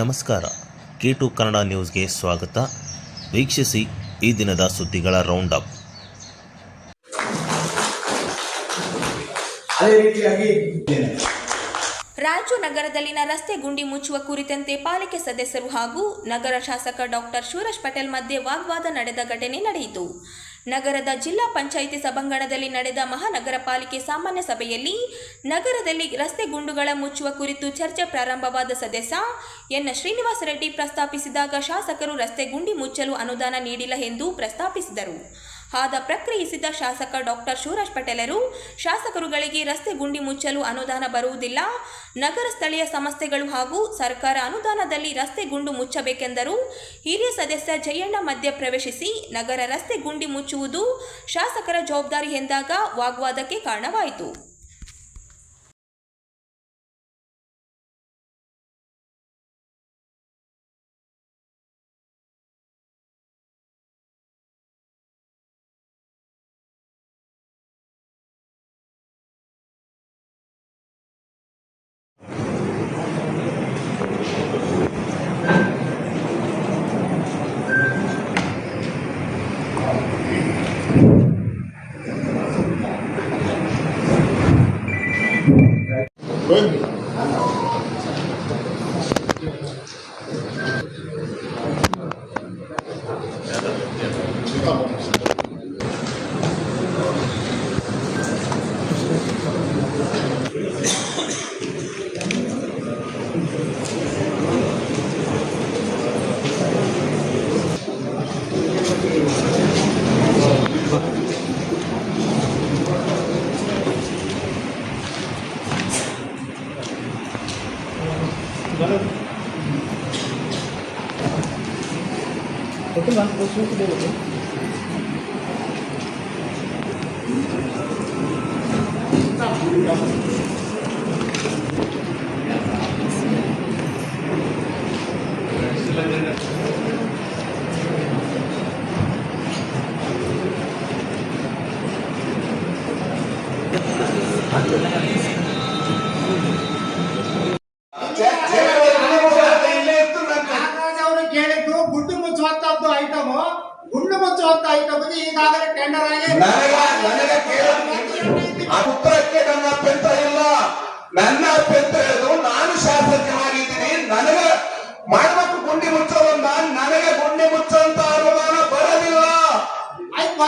ನಮಸ್ಕಾರ. K to Kannada ನ್ಯೂಸ್ಗೆ ಸ್ವಾಗತ. ವೀಕ್ಷಿಸಿ ಈ ದಿನದ ಸುದ್ದಿಗಳ ರೌಂಡ್ ಅಪ್ ಅದೇ ರೀತಿಯಾಗಿ ರಾಯಚೂರು ನಗರದಲ್ಲಿನ ರಸ್ತೆ ಗುಂಡಿ ಮುಚ್ಚುವ ಕುರಿತಂತೆ ಪಾಲಿಕೆ ಸದಸ್ಯರು ಹಾಗೂ ನಗರ ಶಾಸಕ ಡಾಕ್ಟರ್ ಸೂರಜ್ ಪಟೇಲ್ ಮಧ್ಯೆ ವಾಗ್ವಾದ ನಡೆದ ಘಟನೆ ನಡೆಯಿತು. ನಗರದ ಜಿಲ್ಲಾ ಪಂಚಾಯಿತಿ ಸಭಾಂಗಣದಲ್ಲಿ ನಡೆದ ಮಹಾನಗರ ಪಾಲಿಕೆ ಸಾಮಾನ್ಯ ಸಭೆಯಲ್ಲಿ ನಗರದಲ್ಲಿ ರಸ್ತೆ ಗುಂಡುಗಳ ಮುಚ್ಚುವ ಕುರಿತು ಚರ್ಚೆ ಪ್ರಾರಂಭವಾದ ಸದಸ್ಯ ಎನ್ ಶ್ರೀನಿವಾಸ ರೆಡ್ಡಿ ಪ್ರಸ್ತಾಪಿಸಿದಾಗ ಶಾಸಕರು ರಸ್ತೆ ಗುಂಡಿ ಮುಚ್ಚಲು ಅನುದಾನ ನೀಡಿಲ್ಲ ಎಂದು ಪ್ರಸ್ತಾಪಿಸಿದರು. ಆದ ಪ್ರಕ್ರಿಯಿಸಿದ ಶಾಸಕ ಡಾಕ್ಟರ್ ಶಿವರಾಜ್ ಪಟೇಲರು, ಶಾಸಕರುಗಳಿಗೆ ರಸ್ತೆ ಗುಂಡಿ ಮುಚ್ಚಲು ಅನುದಾನ ಬರುವುದಿಲ್ಲ. ನಗರ ಸ್ಥಳೀಯ ಸಂಸ್ಥೆಗಳು ಹಾಗೂ ಸರ್ಕಾರ ಅನುದಾನದಲ್ಲಿ ರಸ್ತೆ ಗುಂಡು ಮುಚ್ಚಬೇಕೆಂದರು. ಹಿರಿಯ ಸದಸ್ಯ ಜಯಣ್ಣ ಮಧ್ಯ ಪ್ರವೇಶಿಸಿ ನಗರ ರಸ್ತೆ ಗುಂಡಿ ಮುಚ್ಚುವುದು ಶಾಸಕರ ಜವಾಬ್ದಾರಿ ಎಂದಾಗ ವಾಗ್ವಾದಕ್ಕೆ ಕಾರಣವಾಯಿತು. money. ಟೆಂಡರ್ ಆಗಿ ನನಗ ನನಗ ಆ ಉತ್ತರಕ್ಕೆ ನನ್ನ ಅಭ್ಯಂತ ಇಲ್ಲ ನನ್ನ ಅಭ್ಯಂತ ಹೇಳುದು ನಾನು ಶಾಸಕನಾಗಿದ್ದೀನಿ ನನಗೆ ಮಾಡಬೇಕು ಗುಂಡಿ ಮುಚ್ಚೋದನ್ನ ನನಗೆ ಗುಂಡಿ ಮುಚ್ಚಂತ ಅನುದಾನ ಬರೋದಿಲ್ಲ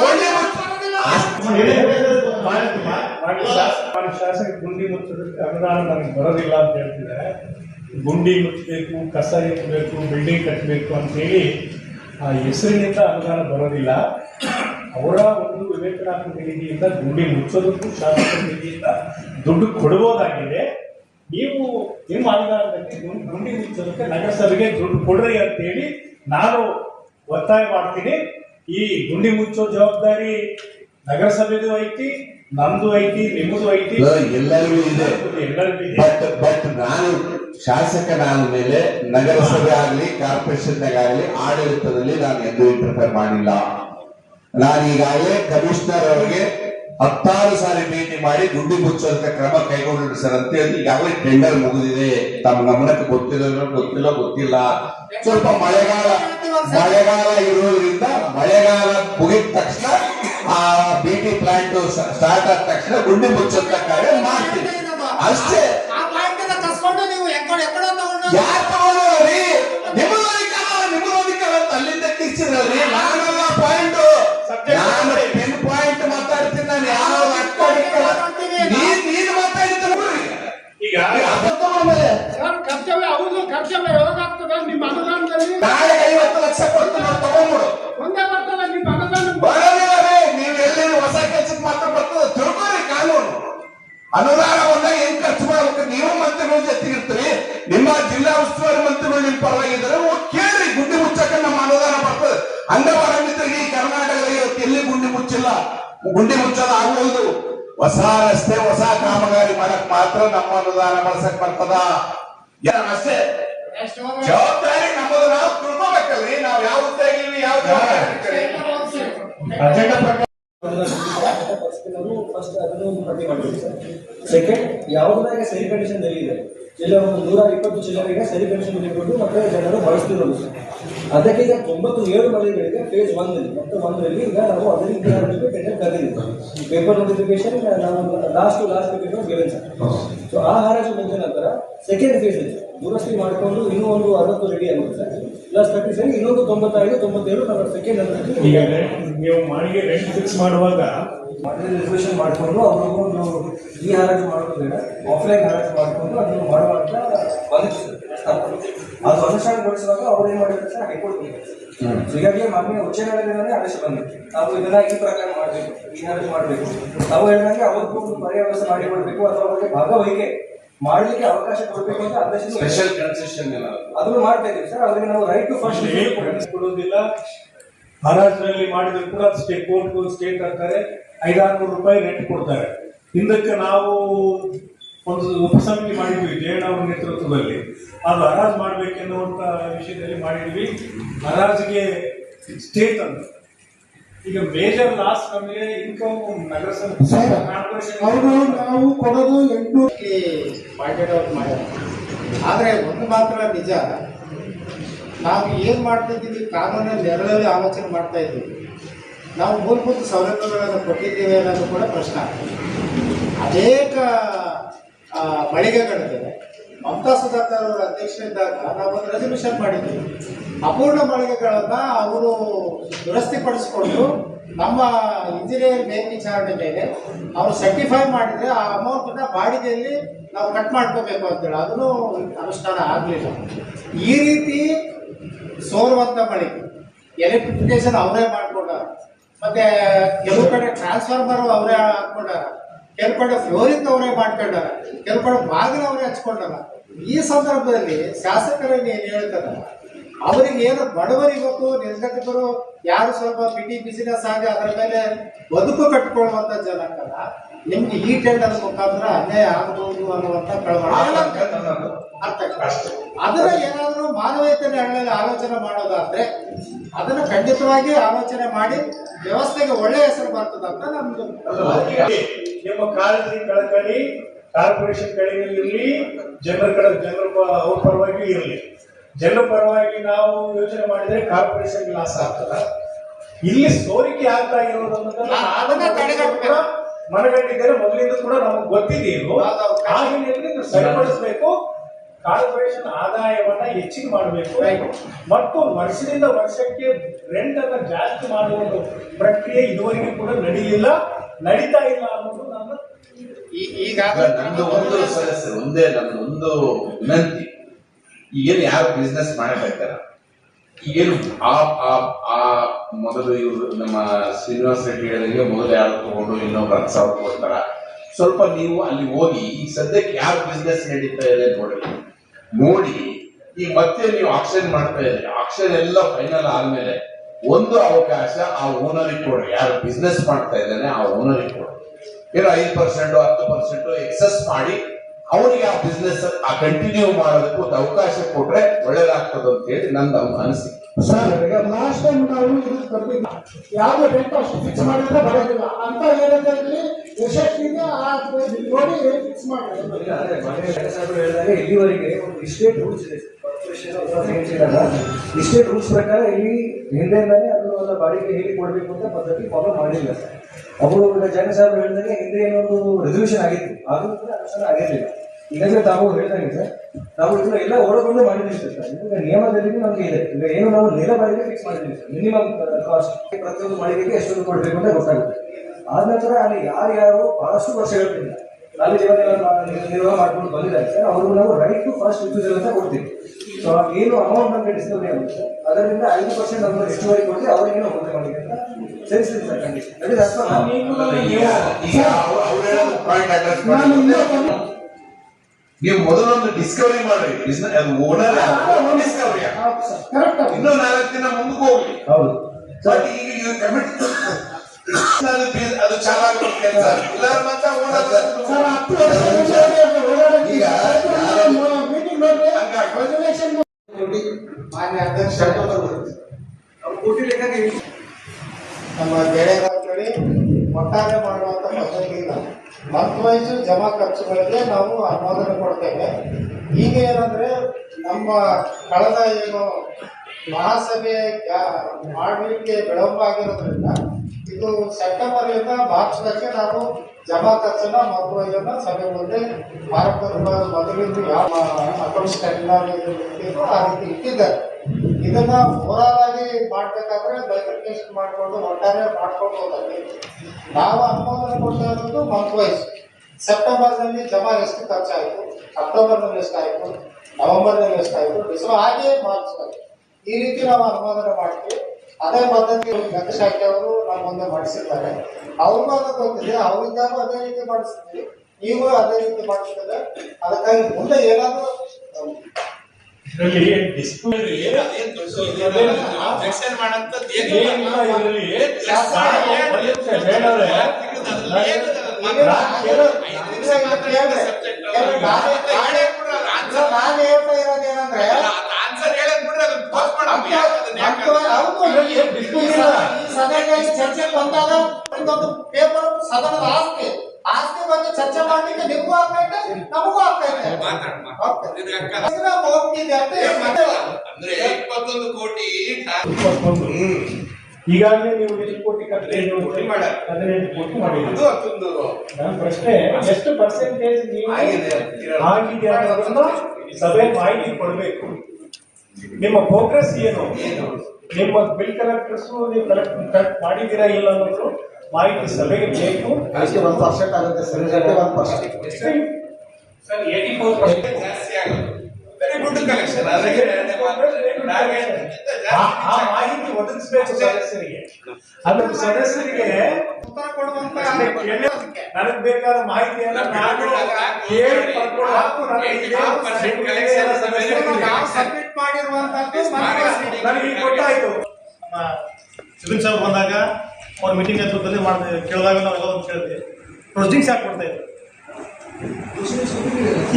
ಗುಂಡಿ ಶಾಸಕ ಗುಂಡಿ ಮುಚ್ಚೋದಕ್ಕೆ ಅನುದಾನ ನನಗೆ ಬರೋದಿಲ್ಲ ಅಂತ ಹೇಳ್ತಿದ್ದಾರೆ ಗುಂಡಿ ಮುಚ್ಚಬೇಕು ಕಸ ಎತ್ತಬೇಕು ಬಿಲ್ಡಿಂಗ್ ಕಟ್ಟಬೇಕು ಅಂತೇಳಿ ಆ ಹೆಸರಿನಿಂದ ಅನುದಾನ ಬರೋದಿಲ್ಲ ಅವರ ಒಂದು ವಿವೇಚನಾತ್ಮಕ ನಿಧಿಯಿಂದ ಗುಂಡಿ ಮುಚ್ಚೋದಕ್ಕೂ ಶಾಸಕ ನಿಧಿಯಿಂದ ದುಡ್ಡು ಕೊಡ್ಬೋದಾಗಿದೆ. ನೀವು ನಿಮ್ಮ ಅನುದಾನದಲ್ಲಿ ಗುಂಡಿ ಮುಚ್ಚೋದಕ್ಕೆ ನಗರಸಭೆಗೆ ದುಡ್ಡು ಕೊಡ್ರಿ ಅಂತೇಳಿ ನಾನು ಒತ್ತಾಯ ಮಾಡ್ತೀನಿ. ಈ ಗುಂಡಿ ಮುಚ್ಚೋ ಜವಾಬ್ದಾರಿ ನಗರಸಭೆದು ಐತಿ ನಮ್ದು ಐತಿ ನಿಮ್ಮದು ಐತಿ. ಎಲ್ಲರಿಗೂ ಇದೆ. ಎಲ್ಲರಿಗೂ ಇದೆ. ಬಟ್ ಬಟ್ ನಾನು ಶಾಸಕನಾದ ಮೇಲೆ ನಗರಸಭೆ ಆಗಲಿ ಕಾರ್ಪೊರೇಷನ್ ಆಗಲಿ ಆಡಳಿತದಲ್ಲಿ ನಾನು ಎಂದೂ ಇಂಟರ್ಫೇರ್ ಮಾಡಿಲ್ಲ. ನಾನು ಈಗಾಗಲೇ ಕಮಿಷನರ್ ಅವರಿಗೆ ಹತ್ತಾರು ಸಾರಿ ಭೇಟಿ ಮಾಡಿ ಗುಂಡಿ ಮುಚ್ಚೋದಕ್ಕೆ ಕ್ರಮ ಕೈಗೊಂಡಿದ್ರು ಸರ್. ಅಂತ ಹೇಳಿ ಈಗಾಗಲೇ ಟೆಂಡರ್ ಮುಗಿದಿದೆ. ತಮ್ಮ ಗಮನಕ್ಕೆ ಗೊತ್ತಿಲ್ಲ ಗೊತ್ತಿಲ್ಲ ಗೊತ್ತಿಲ್ಲ. ಸ್ವಲ್ಪ ಮಳೆಗಾಲ ಮಳೆಗಾಲ ಇರೋದ್ರಿಂದ ಮಳೆಗಾಲ ಮುಗಿದ ತಕ್ಷಣ ಆ ಬಿಟಿ ಪ್ಲಾಂಟ್ ಸ್ಟಾರ್ಟ್ ಆದ ತಕ್ಷಣ ಗುಂಡಿ ಮುಚ್ಚೋದಕ್ಕೆ ಕಾರ್ಯ ಮಾಡ್ತೀನಿ ಅಷ್ಟೇ. ಯಾರು ಅಲ್ಲಿಂದ ನಾನಲ್ಲ ಪಾಯಿಂಟ್ ಕರ್ತವ್ಯ ಹೌದು ಕರ್ತವ್ಯ ಯಾವಾಗ ಆಗ್ತದೆ. ನಿಮ್ಮ ಅನುದಾನದಲ್ಲಿ ನಾಳೆ ಐವತ್ತು ಲಕ್ಷ ಕೊಟ್ಟು ನಾವು ತಗೊಂಡ್ಬಿಡು. ಮುಂದೆ ಬರ್ತದ ನಿಮ್ಮ ಅನುದಾನ ಬರೋದಿಲ್ಲ ನೀವು ಎಲ್ಲಿ ಹೊಸ ಕೆಲಸಕ್ಕೆ ಮಾತ್ರ ಬರ್ತದೆ. ತಿಳ್ಕೊರಿ ಕಾನೂನು. ಅನುದಾನ ಬಂದಾಗ ಏನ್ ಖರ್ಚು ಮಾಡ್ಬೇಕು? ನೀವು ಮಂತ್ರಿಗಳ ಜೊತೆಗಿರ್ತೀರಿ ನಿಮ್ಮ ಜಿಲ್ಲಾ ಉಸ್ತುವಾರಿ ಮಂತ್ರಿಗಳು ನಿಮ್ ಪರವಾಗಿದ್ದಾರೆ ಓ ಕೇಳ್ರಿ ಗುಂಡಿ ಮುಚ್ಚಕ್ಕೆ ನಮ್ಮ ಅನುದಾನ ಬರ್ತದೆ. ಅಂಗವಾರ ಮಿತ್ರರಿಗೆ ಈ ಕರ್ನಾಟಕದಲ್ಲಿ ಇವತ್ತು ಎಲ್ಲಿ ಗುಂಡಿ ಮುಚ್ಚಿಲ್ಲ? ಗುಂಡಿ ಮುಚ್ಚೋದು ಆಗುವುದು ಹೊಸ ರಸ್ತೆ ಹೊಸ ಕಾಮಗಾರಿ ಮಾಡಕ್ ಮಾತ್ರ ನಮ್ಮ ಅನುದಾನ ಬಳಸಕ್ ಬರ್ತದ. ಅಷ್ಟೇ? ಜವಾಬ್ದಾರಿ ನಮ್ಮದು ನಾವು ತುಂಬಬೇಕಲ್ರಿ ನಾವು ಯಾವ ಹುದ್ದೆಗಿಲ್ವಿ ಯಾವ ಜವಾಬ್ದಾರಿ ನಾವು ಫಸ್ಟ್ ಅದನ್ನು ಪಟ್ಟಿ ಮಾಡಿದ್ವಿ ಸರ್ ಸೆಕೆಂಡ್ ಯಾವುದಾಗೆ ಸರಿ ಇದೆ ಇಲ್ಲ, ಒಂದು ನೂರ ಇಪ್ಪತ್ತು ಜಿಲ್ಲೆಗಳಿಗೆ ಸರಿ ಕಂಡೀಷನ್ ಇಟ್ಕೊಂಡು ಮತ್ತೆ ಜನರು ಬಳಸ್ತಿರೋದು. ಸರ್ ಅದಕ್ಕೆ ಈಗ ತೊಂಬತ್ತು ಏಳು ಮಳೆಗಳಿಗೆ ಫೇಸ್ ಒಂದಲ್ಲಿ ಮತ್ತೆ ಒಂದರಲ್ಲಿ ಈಗ ನಾವು ಅದರಿಂದ ಟೆಂಡರ್ ಕರೆದಿದ್ದೀವಿ. ಪೇಪರ್ ನೋಟಿಫಿಕೇಶನ್ ನಾವು ಲಾಸ್ಟ್ ಲಾಸ್ಟ್ ಪೇಪರ್ ಗಿವೆ ಸರ್. ಸೊ ಆ ಹರಾಜು ಮುಗಿದ ನಂತರ ಸೆಕೆಂಡ್ ಫೇಸ್ ಇದೆ ದುರಸ್ತಿ ಮಾಡಿಕೊಂಡು ಇನ್ನೂ ಒಂದು ಅರವತ್ತು ರೆಡಿ ಆಗುತ್ತೆ ಸರ್. ಪ್ಲಸ್ ತರ್ಟಿ ಸರಿ, ಇನ್ನೊಂದು ತೊಂಬತ್ತೈದು ತೊಂಬತ್ತೇಳು ನಮ್ಮ ಸೆಕೆಂಡ್ rent- ನೀವು ಮಾಳಿಗೆ ರೆಂಟ್ ಫಿಕ್ಸ್ ಮಾಡುವಾಗ ರಿಸರ್ವೇಷನ್ ಮಾಡಿಕೊಂಡು ಅವ್ರಿಗೂ ಒಂದು ಈ ಹರಾಜು ಮಾಡೋದು ಬೇಡ ಆಫ್ಲೈನ್ ಹರಾಜು ಮಾಡಿಕೊಂಡು ಅದನ್ನು ಮಾಡುವಂತ ಬಂದಿತ್ತು ಅದು ಅನುಷ್ಠಾನಗೊಳಿಸುವಾಗ ಅವ್ರು ಏನು ಮಾಡಿದ್ರೆ ಸರ್ ಹೈಕೋರ್ಟ್ ಸೊ ಹೀಗಾಗಿ ಮಾನ್ಯ ಉಚ್ಚ ನ್ಯಾಯಾಲಯದಿಂದಲೇ ಆದೇಶ ಬಂದಿತ್ತು. ನಾವು ಇದನ್ನ ಈ ಪ್ರಕಾರ ಮಾಡಬೇಕು ಈ ಹಾರಾಟ ಮಾಡಬೇಕು. ನಾವು ಹೇಳಿದಂಗೆ ಅವ್ರಿಗೂ ಪರ್ಯಾಯ ವ್ಯವಸ್ಥೆ ಮಾಡಿಕೊಡ್ಬೇಕು ಅಥವಾ ಅವ್ರಿಗೆ ಭಾಗವಹಿಕೆ ಮಾಡಲಿಕ್ಕೆ ಅವಕಾಶ ಕೊಡಬೇಕು ಅಂತ ಆದೇಶ ಸ್ಪೆಷಲ್ ಕನ್ಸೆಷನ್ ಅದನ್ನು ಮಾಡ್ತಾ ಇದ್ದೀವಿ ಸರ್ ಅವರಿಗೆ ನಾವು ರೈಟ್ ಟು ಫಸ್ಟ್ ಕೊಡೋದಿಲ್ಲ. ಮಹಾರಾಷ್ಟ್ರದಲ್ಲಿ ಮಾಡಿದ್ರು ಕೂಡ ಸ್ಟೇಟ್ ಕೋರ್ಟ್ ಸ್ಟೇಟ್ ಅಂತಾರೆ. ಐದಾರು ನೂರು ರೂಪಾಯಿ ರೆಂಟ್ ಕೊಡ್ತಾರೆ. ಹಿಂದಕ್ಕೆ ನಾವು ಒಂದು ಉಪಸಮಿತಿ ಮಾಡಿದ್ವಿ ಜಯಣ್ಣ ಅವರ ನೇತೃತ್ವದಲ್ಲಿ. ಅದು ಹರಾಜು ಮಾಡಬೇಕೆನ್ನುವಂಥ ವಿಷಯದಲ್ಲಿ ಮಾಡಿದ್ವಿ. ಹರಾಜಿಗೆ ಸ್ಟೇಟ್ ಅಂತ ಈಗ ಮೇಜರ್ ಲಾಸ್ ನಮಗೆ ಇನ್ಕಮ್ ನಗರಸಭೆ ನಾವು ಕೊಡೋದು ಎಂಟು ಮಾಡಿರೋರು ಮಾಡ್ಯಾರ ಆದರೆ ಒಂದು ಮಾತ್ರ ನಿಜ. ನಾವು ಏನು ಮಾಡ್ತಿದ್ದೀವಿ ಕಾನೂನಲ್ಲಿ ನೆರಳಲ್ಲಿ ಆಲೋಚನೆ ಮಾಡ್ತಾ ಇದ್ದೀವಿ. ನಾವು ಮೂಲಭೂತ ಸೌಲಭ್ಯಗಳನ್ನು ಕೊಟ್ಟಿದ್ದೇವೆ ಅನ್ನೋದು ಕೂಡ ಪ್ರಶ್ನೆ. ಅನೇಕ ಆ, ಮಳಿಗೆಗಳಿವೆ. ಮಮತಾ ಸುಧಾಕರ್ ಅವರ ಅಧ್ಯಕ್ಷರಿದ್ದಾಗ ನಾವು ಒಂದು ರೆಸಲ್ಯೂಷನ್ ಮಾಡಿದ್ವಿ. ಅಪೂರ್ಣ ಮಳಿಗೆಗಳನ್ನು ಅವರು ದುರಸ್ತಿಪಡಿಸಿಕೊಂಡು ನಮ್ಮ ಇಂಜಿನಿಯರ್ ಮೇಲ್ವಿಚಾರಣೆ ಮೇಲೆ ಅವರು ಸರ್ಟಿಫೈ ಮಾಡಿದರೆ ಆ ಅಮೌಂಟನ್ನ ಬಾಡಿಗೆಯಲ್ಲಿ ನಾವು ಕಟ್ ಮಾಡ್ಕೋಬೇಕು ಅಂತೇಳಿ. ಅದನ್ನು ಅನುಷ್ಠಾನ ಆಗಲಿಲ್ಲ. ಈ ರೀತಿ ಸೋರುವಂಥ ಮಳಿಗೆ ಎಲೆಕ್ಟ್ರಿಫಿಕೇಶನ್ ಅವರೇ ಮಾಡ್ಕೊಂಡಾರ. ಮತ್ತೆ ಕೆಲವು ಕಡೆ ಟ್ರಾನ್ಸ್ಫಾರ್ಮರ್ ಅವರೇ ಹಾಕೊಂಡಾರ ಕೆಲವು ಕಡೆ ಫ್ಲೋರಿಂಗ್ ಅವರೇ ಮಾಡ್ಕೊಂಡಾರ. ಕೆಲವು ಕಡೆ ಬಾಗಿಲು ಅವರೇ ಹಚ್ಕೊಂಡಾರ. ಈ ಸಂದರ್ಭದಲ್ಲಿ ಶಾಸಕರಲ್ಲಿ ಏನು ಹೇಳ್ತಾರೆ ಅವರಿಗೆ ಏನು ಬಡವರಿಗೂ ನಿರ್ಗತಿಕರು ಯಾರು ಸ್ವಲ್ಪ ಬಿಟಿ ಬಿಸಿನೆಸ್ ಆಗಿ ಅದರ ಮೇಲೆ ಬದುಕು ಕಟ್ಕೊಳ್ಳುವಂತ ಜನಕ್ಕಲ್ಲ ನಿಮ್ಗೆ ಈ ಟೆಂಡರ್ ಮುಖಾಂತರ ಅನ್ಯಾಯ ಆಗಬಹುದು ಅನ್ನುವಂತ ಅದರ ಅರ್ಥ. ಅದನ್ನ ಏನಾದರೂ ಮಾನವೀಯತೆ ನೆರಳಲ್ಲಿ ಆಲೋಚನೆ ಮಾಡೋದಾದ್ರೆ ಅದನ್ನ ಖಂಡಿತವಾಗಿ ಆಲೋಚನೆ ಮಾಡಿ ವ್ಯವಸ್ಥೆಗೆ ಒಳ್ಳೆ ಹೆಸರು ಬರ್ತದ ಅಂತ ನಮ್ದು ನಿಮ್ಮ ಕಾಳಜಿ ಕಳಕಳಿ ಕಾರ್ಪೊರೇಷನ್ ಕಡೆಯಲ್ಲಿ ಇರಲಿ ಜನರ ಕಡೆ ಜನರ ಅವ್ರ ಪರವಾಗಿ ಇರಲಿ. ಜನರ ಪರವಾಗಿ ನಾವು ಯೋಚನೆ ಮಾಡಿದ್ರೆ ಕಾರ್ಪೊರೇಷನ್ ಲಾಸ್ ಆಗ್ತದ? ಇಲ್ಲಿ ಸೋರಿಕೆ ಆಗ್ತಾ ಇರೋದನ್ನ. ಮನಗಂಡಿದ್ದೇನೆ ಮೊದಲಿಂದ ಕೂಡ ನಮಗೆ ಗೊತ್ತಿದೆಯೋ. ಆ ಹಿನ್ನೆಲೆಯಲ್ಲಿ ಸರಿಪಡಿಸಬೇಕು. ಕಾರ್ಪೊರೇಷನ್ ಆದಾಯವನ್ನ ಹೆಚ್ಚಿಗೆ ಮಾಡಬೇಕು. ಮತ್ತು ವರ್ಷದಿಂದ ವರ್ಷಕ್ಕೆ ರೆಂಟ್ ಅನ್ನ ಜಾಸ್ತಿ ಮಾಡುವ ಒಂದು ಪ್ರಕ್ರಿಯೆ ಇದುವರೆಗೆ ಕೂಡ ನಡೀಲಿಲ್ಲ. ನಡೀತಾ ಇಲ್ಲ ಅನ್ನೋದು ನನ್ನ ಈಗ ನಂದು ಒಂದು ಸದಸ್ಯ ಒಂದೇ ನಂದು ಒಂದು ವಿನಂತಿ. ಈಗೇನು ಯಾರು ಬಿಸ್ನೆಸ್ ಮಾಡಬೇಕಾರ ಈಗೇನು ಆ ಆ ಆ ಮೊದಲು ಇವರು ನಮ್ಮ ಶ್ರೀನಿವಾಸ ರೆಡ್ಡಿ ಹೇಳಿದಂಗೆ ಮೊದಲು ಯಾರು ತಗೊಂಡು ಇನ್ನೊಬ್ರು ಹತ್ತು ಸಾವಿರ ಕೊಡ್ತಾರ? ಸ್ವಲ್ಪ ನೀವು ಅಲ್ಲಿ ಹೋಗಿ, ಈಗ ಸದ್ಯಕ್ಕೆ ಯಾರು ಬಿಸ್ನೆಸ್ ನಡೀತಾ ಇದೆ ನೋಡಿ. ನೋಡಿ, ಈಗ ಮತ್ತೆ ನೀವು ಆಕ್ಷನ್ ಮಾಡ್ತಾ ಇದ್ರಿ ಆಕ್ಷನ್ ಎಲ್ಲ ಫೈನಲ್ ಆದ್ಮೇಲೆ ಒಂದು ಅವಕಾಶ ಆ ಓನರಿಗೆ ಕೊಡ್ರಿ. ಯಾರು ಬಿಸ್ನೆಸ್ ಮಾಡ್ತಾ ಇದ್ದಾನೆ ಆ ಓನರಿಗೆ ಕೊಡ್ರಿ. ಏನೋ ಐದು ಪರ್ಸೆಂಟ್ ಹತ್ತು ಪರ್ಸೆಂಟ್ ಎಕ್ಸಸ್ ಮಾಡಿ ಅವನಿಗೆ ಆ ಬಿಸ್ನೆಸ್ ಆ ಕಂಟಿನ್ಯೂ ಮಾಡೋದಕ್ಕೆ ಒಂದು ಅವಕಾಶ ಕೊಟ್ರೆ ಒಳ್ಳೇದಾಗ್ತದೆ ಅಂತ ಹೇಳಿ ನಂದು ಅನಿಸಿಕೆ. ಸರ್ ಈಗ ಲಾಸ್ಟ್ ಟೈಮ್ ನಾವು ಇದು ಬರ್ತಿದ್ವಿ ಯಾವ್ದು ರೇಟ್ ಅಷ್ಟು ಫಿಕ್ಸ್ ಮಾಡಿದ್ರೆ ಬರೋದಿಲ್ಲ. ಅಂತ ಏರಿಯಾದಲ್ಲಿ ಯಶಸ್ವಿಗೆ ಆ ನೋಡಿ ಫಿಕ್ಸ್ ಮಾಡಿದ್ರೆ. ಇಲ್ಲಿವರೆಗೆ ಒಂದು ಇಷ್ಟೇ ರೂಲ್ಸ್ ಇದೆ. ಇಷ್ಟೇ ರೂಲ್ಸ್ ಪ್ರಕಾರ ಇಲ್ಲಿ ಹಿಂದೆ ಅದನ್ನ ಬಾಡಿಗೆ ಹೇಗೆ ಕೊಡಬೇಕು ಅಂತ ಪದ್ಧತಿ ಫಾಲೋ ಮಾಡಿಲ್ಲ. ಅವರು ಈಗ ಜನ ಹೇಳಿದಾಗೆ ಹೇಳಿದಾಗ ಹಿಂದೆ ಏನೊಂದು ರೆಸಲ್ಯೂಷನ್ ಆಗಿತ್ತು. ಅದು ಕೂಡ ಅನುಷ್ಠಾನ ಆಗಿರಲಿಲ್ಲ. ತಾವು ಹೇಳಿದಂಗೆ ಸರ್ ನಾವು ಇದನ್ನ ಎಲ್ಲ ಹೊರಗೊಂಡು ಮಾಡಿದ್ದೀವಿ ಸರ್. ಈಗ ನಿಯಮದಲ್ಲಿ ನಮಗೆ ಇದೆ. ಈಗ ಏನು ನಾವು ನೆಲ ಬಾಡಿಗೆ ಫಿಕ್ಸ್ ಮಾಡಿದ್ದೀವಿ ಸರ್. ಮಿನಿಮಮ್ ಕಾಸ್ಟ್ ಪ್ರತಿಯೊಂದು ಮಳಿಗೆಗೆ ಎಷ್ಟೊಂದು ಕೊಡಬೇಕು ಅಂತ ಗೊತ್ತಾಗುತ್ತೆ. ಆದ ನಂತರ ಅಲ್ಲಿ ಯಾರ್ಯಾರು ಬಹಳಷ್ಟು ವರ್ಷಗಳಿಂದ ಅಲ್ಲಿ ಜೀವನ ನಿರ್ವಾಹ ಮಾಡ್ಕೊಂಡು ಬಂದಿದ್ದಾರೆ. ಸರ್, ಅವ್ರಿಗೂ ನಾವು ರೈಟ್ ಟು ಫಸ್ಟ್ ರಿಫ್ಯೂಸಲ್ ಅಂತ ಕೊಡ್ತೀವಿ. ಸೊ ಏನು ಅಮೌಂಟ್ ನಮಗೆ ಡಿಸ್ಕವರಿ ಆಗುತ್ತೆ. ಅದರಿಂದ ಐದು ಪರ್ಸೆಂಟ್ ನಮಗೆ ಹೆಚ್ಚುವರಿ ಕೊಟ್ಟರೆ ಅವ್ರಿಗೆ ನಾವು ಹೋಗಿ ಮಾಡಿ ಅಂತ ಸೇರಿಸ್ತೀವಿ ಸರ್ ಕಂಡೀಷನ್ ದಟ್ ಇಸ್ ಮಾಡಿ ನೀವು ಮೊದಲೊಂದು ಡಿಸ್ಕವರಿ ಮಾಡ್ರಿ ಬಿಸ್ನೆಸ್ ಅದು ಓನರ್ ಡಿಸ್ಕವರಿ ಕರೆಕ್ಟ್ ಇನ್ನೂ ನಾಲ್ಕು ದಿನ ಮುಂದಕ್ಕೆ ಹೋಗ್ಲಿ. ಹೌದು. ಬಟ್ ಈಗ ಇವ್ರು ಕಮಿಟ್ ಅದು ಚೆನ್ನಾಗಿ ಕೆಲಸ. ಇಲ್ಲ. ಮತ್ತೆ ಓಡಾಡಕ್ಕೆ ಈಗ ರೆಸಲ್ಯೂಷನ್ ಮಾನ್ಯ ಅಧ್ಯಕ್ಷ ಅವ್ರು. ಕೊಟ್ಟಿಲ್ಲ ನಮ್ಮ ಕಡೆ ಒಟ್ಟಾರೆ ಮಾಡುವಂತ ಮಂತ್ ವಯಸ್ಸು ಜಮಾ ಖರ್ಚುಗಳಿಗೆ ನಾವು ಅನುಮೋದನೆ ಕೊಡ್ತೇವೆ. ಈಗ ಏನಂದ್ರೆ ನಮ್ಮ ಕಳೆದ ಏನು ಮಹಾಸಭೆ ಮಾಡಲಿಕ್ಕೆ ವಿಳಂಬ ಆಗಿರೋದ್ರಿಂದ, ಇದು ಸೆಪ್ಟೆಂಬರ್ನಿಂದ ಮಾರ್ಚ್ದಾಗೆ ನಾವು ಜಮಾ ಖರ್ಚನ್ನ ಮಕ್ಕಳನ್ನ ಸಭೆಗಳಲ್ಲಿ ಪಾರಂಪರಿಕ ಮೊದಲಿಂದ ಯಾವ ಅಕೌಂಟ್ಸ್ ಟೆಕ್ನಾಲಜಿ ಆ ರೀತಿ ಇಟ್ಟಿದ್ದಾರೆ. ಇದನ್ನ ಓವರಾಲ್ ಆಗಿ ಮಾಡ್ಬೇಕಾದ್ರೆ ಬೈಫಿಕೇಶನ್ ಮಾಡ್ಕೊಂಡು ಒಟ್ಟಾರೆ ಮಾಡ್ಕೊಂಡು ಹೋಗಿ ನಾವು ಅನುಮೋದನೆ ಕೊಡ್ತಾ ಇರೋದು ಮಂತ್ ವೈಸ್ ಸೆಪ್ಟೆಂಬರ್ನಲ್ಲಿ ಜಮಾ ಎಷ್ಟು ಖರ್ಚಾಯಿತು? ಅಕ್ಟೋಬರ್ನಲ್ಲಿ ಎಷ್ಟಾಯಿತು? ನವೆಂಬರ್ನಲ್ಲಿ ಎಷ್ಟಾಯಿತು? ಡಿಸೆಂಬರ್ ಹಾಗೆ ಮಾರ್ಚ್ ಈ ರೀತಿ ನಾವು ಅನುಮೋದನೆ ಮಾಡ್ತೀವಿ. ಅದೇ ಪದ್ಧತಿ ಗತಶಾಖೆ ಅವರು ನಮ್ಮ ಮುಂದೆ ಮಾಡಿಸಿದ್ದಾರೆ. ಅವ್ರಿಗೂ ಅದು ಗೊತ್ತಿದೆ ಅವರಿಂದಾಗೂ ಅದೇ ರೀತಿ ಮಾಡಿಸ್ತೀವಿ ನೀವು ಅದೇ ರೀತಿ ಮಾಡಿಸ್ತಾರೆ ಅದಕ್ಕಾಗಿ ಮುಂದೆ ಏನಾದರೂ ನಾನು ಹೇಳ್ತಾ ಇರೋದೇನಂದ್ರೆ ಚರ್ಚೆ ಬಂದಾಗ ಪೇಪರ್ ಸದನದ ಆಸ್ತಿ. ಆಸ್ತಿ ಬಗ್ಗೆ ಚರ್ಚೆ ಮಾಡ್ಲಿಕ್ಕೆ ನಿಮಗೂ ಆಗ್ತೈತೆ ನಮಗೂ ಆಗ್ತೈತೆ ಹೋಗ್ತಿದೆ ಅಂತ. ಅಂದ್ರೆ ಇಪ್ಪತ್ತೊಂದು ಕೋಟಿ ಈಗಾಗಲೇ ನೀವು ಎಷ್ಟು ಕೋಟಿ ಕಟ್ಟಿದ್ದೀರಿ ಕೋಟಿ. ಹದಿನೆಂಟು ಕೋಟಿ ಮಾಡಿದ್ದು ಅದು ಅಷ್ಟೊಂದು ನನ್ನ ಪ್ರಶ್ನೆ ಎಷ್ಟು ಪರ್ಸೆಂಟೇಜ್ ನೀವು ಆಗಿದೆ. ಸಭೆ ಮಾಹಿತಿ ಕೊಡಬೇಕು. ನಿಮ್ಮ ಪ್ರೋಗ್ರೆಸ್ ಏನು? ನಿಮ್ಮ ಬಿಲ್ ಕಲೆಕ್ಟರ್ಸ್ ನೀವು ಕಲೆಕ್ಟ್ ಕಲೆಕ್ಟ್ ಮಾಡಿದ್ದೀರಾ ಇಲ್ಲ ಅನ್ನೋದು ಮಾಹಿತಿ ಸಭೆಗೆ ಬೇಕು. ಒಂದು ಪರ್ಸೆಂಟ್ ಆಗುತ್ತೆ ಸರ್. ಒಂದು percent sir eighty four percent ಜಾಸ್ತಿ ಆಗೋದು ವೆರಿ ಗುಡ್ ಕಲೆಕ್ಷನ್ ಅದಕ್ಕೆ ಆ ಮಾಹಿತಿ ಒದಗಿಸಬೇಕು ಸದಸ್ಯರಿಗೆ. ಅದು ಸದಸ್ಯರಿಗೆ ಉತ್ತರ ಕೊಡುವಂತ ನನಗೆ ಬೇಕಾದ ಮಾಹಿತಿಯನ್ನು ನಾನು ಕೇಳಿ ಪಡ್ಕೊಂಡು ಹಾಕು ನಾವು ಸಬ್ಮಿಟ್ ಮಾಡಿರುವಂತದ್ದು ನನಗೆ ಈಗ ಗೊತ್ತಾಯ್ತು ಸಾಹೇಬ್ ಬಂದಾಗ ಅವ್ರ ಮೀಟಿಂಗ್ ನೇತೃತ್ವದಲ್ಲಿ ಮಾಡಿದೆ ಕೇಳಿದಾಗ ನಾವೆಲ್ಲ ಒಂದು ಕೇಳಿದ್ವಿ. ಪ್ರೊಸೀಡಿಂಗ್ಸ್ ಯಾಕೆ ಕೊಡ್ತಾ ಇದ್ರು.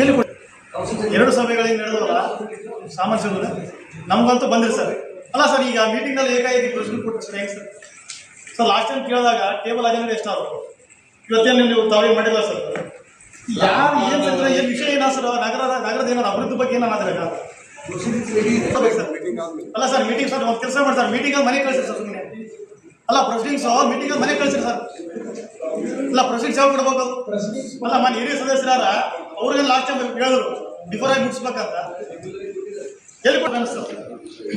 ಎಲ್ಲಿ ಎರಡು ಸಭೆಗಳಿಗೆ ನಡೆದವಲ್ಲ ಸಾಮಾನ್ಯ ಸಭೆ ನಮಗಂತೂ ಬಂದಿರಿ ಸರ್. ಅಲ್ಲ ಸರ್, ಈಗ ಮೀಟಿಂಗ್ನಲ್ಲಿ ಏಕಾಏಕಿ ಪ್ರಶ್ನೆ ಕೊಟ್ಟು ಸರ್? ಸರ್ ಲಾಸ್ಟ್ ಟೈಮ್ ಕೇಳಿದಾಗ ಟೇಬಲ್ ಅಜೆಂಡ ಎಷ್ಟಾದ್ರು ಇವತ್ತೇನು ನೀವು ತಾವೇ ಮಾಡಿಲ್ಲ ಸರ್? ಯಾರು ಏನು ಸರ್ ಏನು ವಿಷಯ ಏನ ಸರ್? ನಗರದ ನಗರದ ಏನಾದ್ರು ಅಭಿವೃದ್ಧಿ ಬಗ್ಗೆ ಏನಾದ್ರೆ ಅಲ್ಲ ಸರ್ ಮೀಟಿಂಗ್ ಸರ್, ಒಂದು ಕೆಲಸ ಮಾಡಿ ಸರ್ ಮೀಟಿಂಗ್ ಮನೆ ಕಳಿಸಿ ಸರ್ ಸುಮ್ಮನೆ ಅಲ್ಲ ಪ್ರೊಸೀಡಿಂಗ್ಸ್ ಮೀಟಿಂಗ್ ಮನೆ ಕಳಿಸಿ ಸರ್. ಅಲ್ಲ ಪ್ರೊಸೀಡಿಂಗ್ಸ್ ಯಾವ ಕೊಡ್ಬೇಕು. ಅಲ್ಲ ಮನೆ ಹಿರಿಯ ಸದಸ್ಯರಾರ ಅವ್ರಿಗೆ ಲಾಸ್ಟ್ ಟೈಮ್ ಹೇಳಿದ್ರು ಬಿಫೋರ್ ಆಗಿ ಮುಗಿಸ್ಬೇಕಂತ. ಹೇಳ್ಕೊಂಡು ಕೊಟ್ಟು ಅನಿಸ್ತು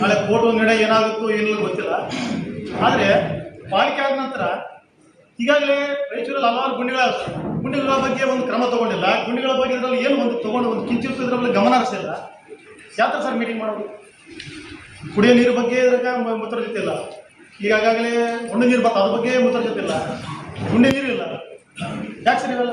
ನಾಳೆ ಫೋಟೋ ನಡೆ ಏನಾಗುತ್ತೋ ಏನಿಲ್ಲ ಗೊತ್ತಿಲ್ಲ. ಆದರೆ ಪಾಲಿಕೆ ಆದ ನಂತರ ಈಗಾಗಲೇ ರಾಯಚೂರಲ್ಲಿ ಹಲವಾರು ಗುಂಡಿಗಳ ಗುಂಡಿಗಳ ಬಗ್ಗೆ ಒಂದು ಕ್ರಮ ತಗೊಂಡಿಲ್ಲ. ಗುಂಡಿಗಳ ಬಗ್ಗೆ ಇದರಲ್ಲಿ ಏನು ಒಂದು ತಗೊಂಡು ಒಂದು ಕಿಂಚಿತ್ತು ಇದ್ರ ಬಗ್ಗೆ ಗಮನ ಹರಿಸಿಲ್ಲ. ಯಾವ ಥರ ಸರ್ ಮೀಟಿಂಗ್ ಮಾಡೋದು? ಕುಡಿಯೋ ನೀರು ಬಗ್ಗೆ ಇದ್ರಾಗ ಜೊತೆ ಇಲ್ಲ. ಈಗಾಗಲೇ ಒಣ ನೀರು ಬರ್ತದೆ, ಅದ್ರ ಬಗ್ಗೆ ಮುತ್ತರ ಜೊತೆ ಇಲ್ಲ. ಗುಂಡಿ ನೀರು ಇಲ್ಲ. ಯಾಕೆ ಸರ್ ಇರಲ್ಲ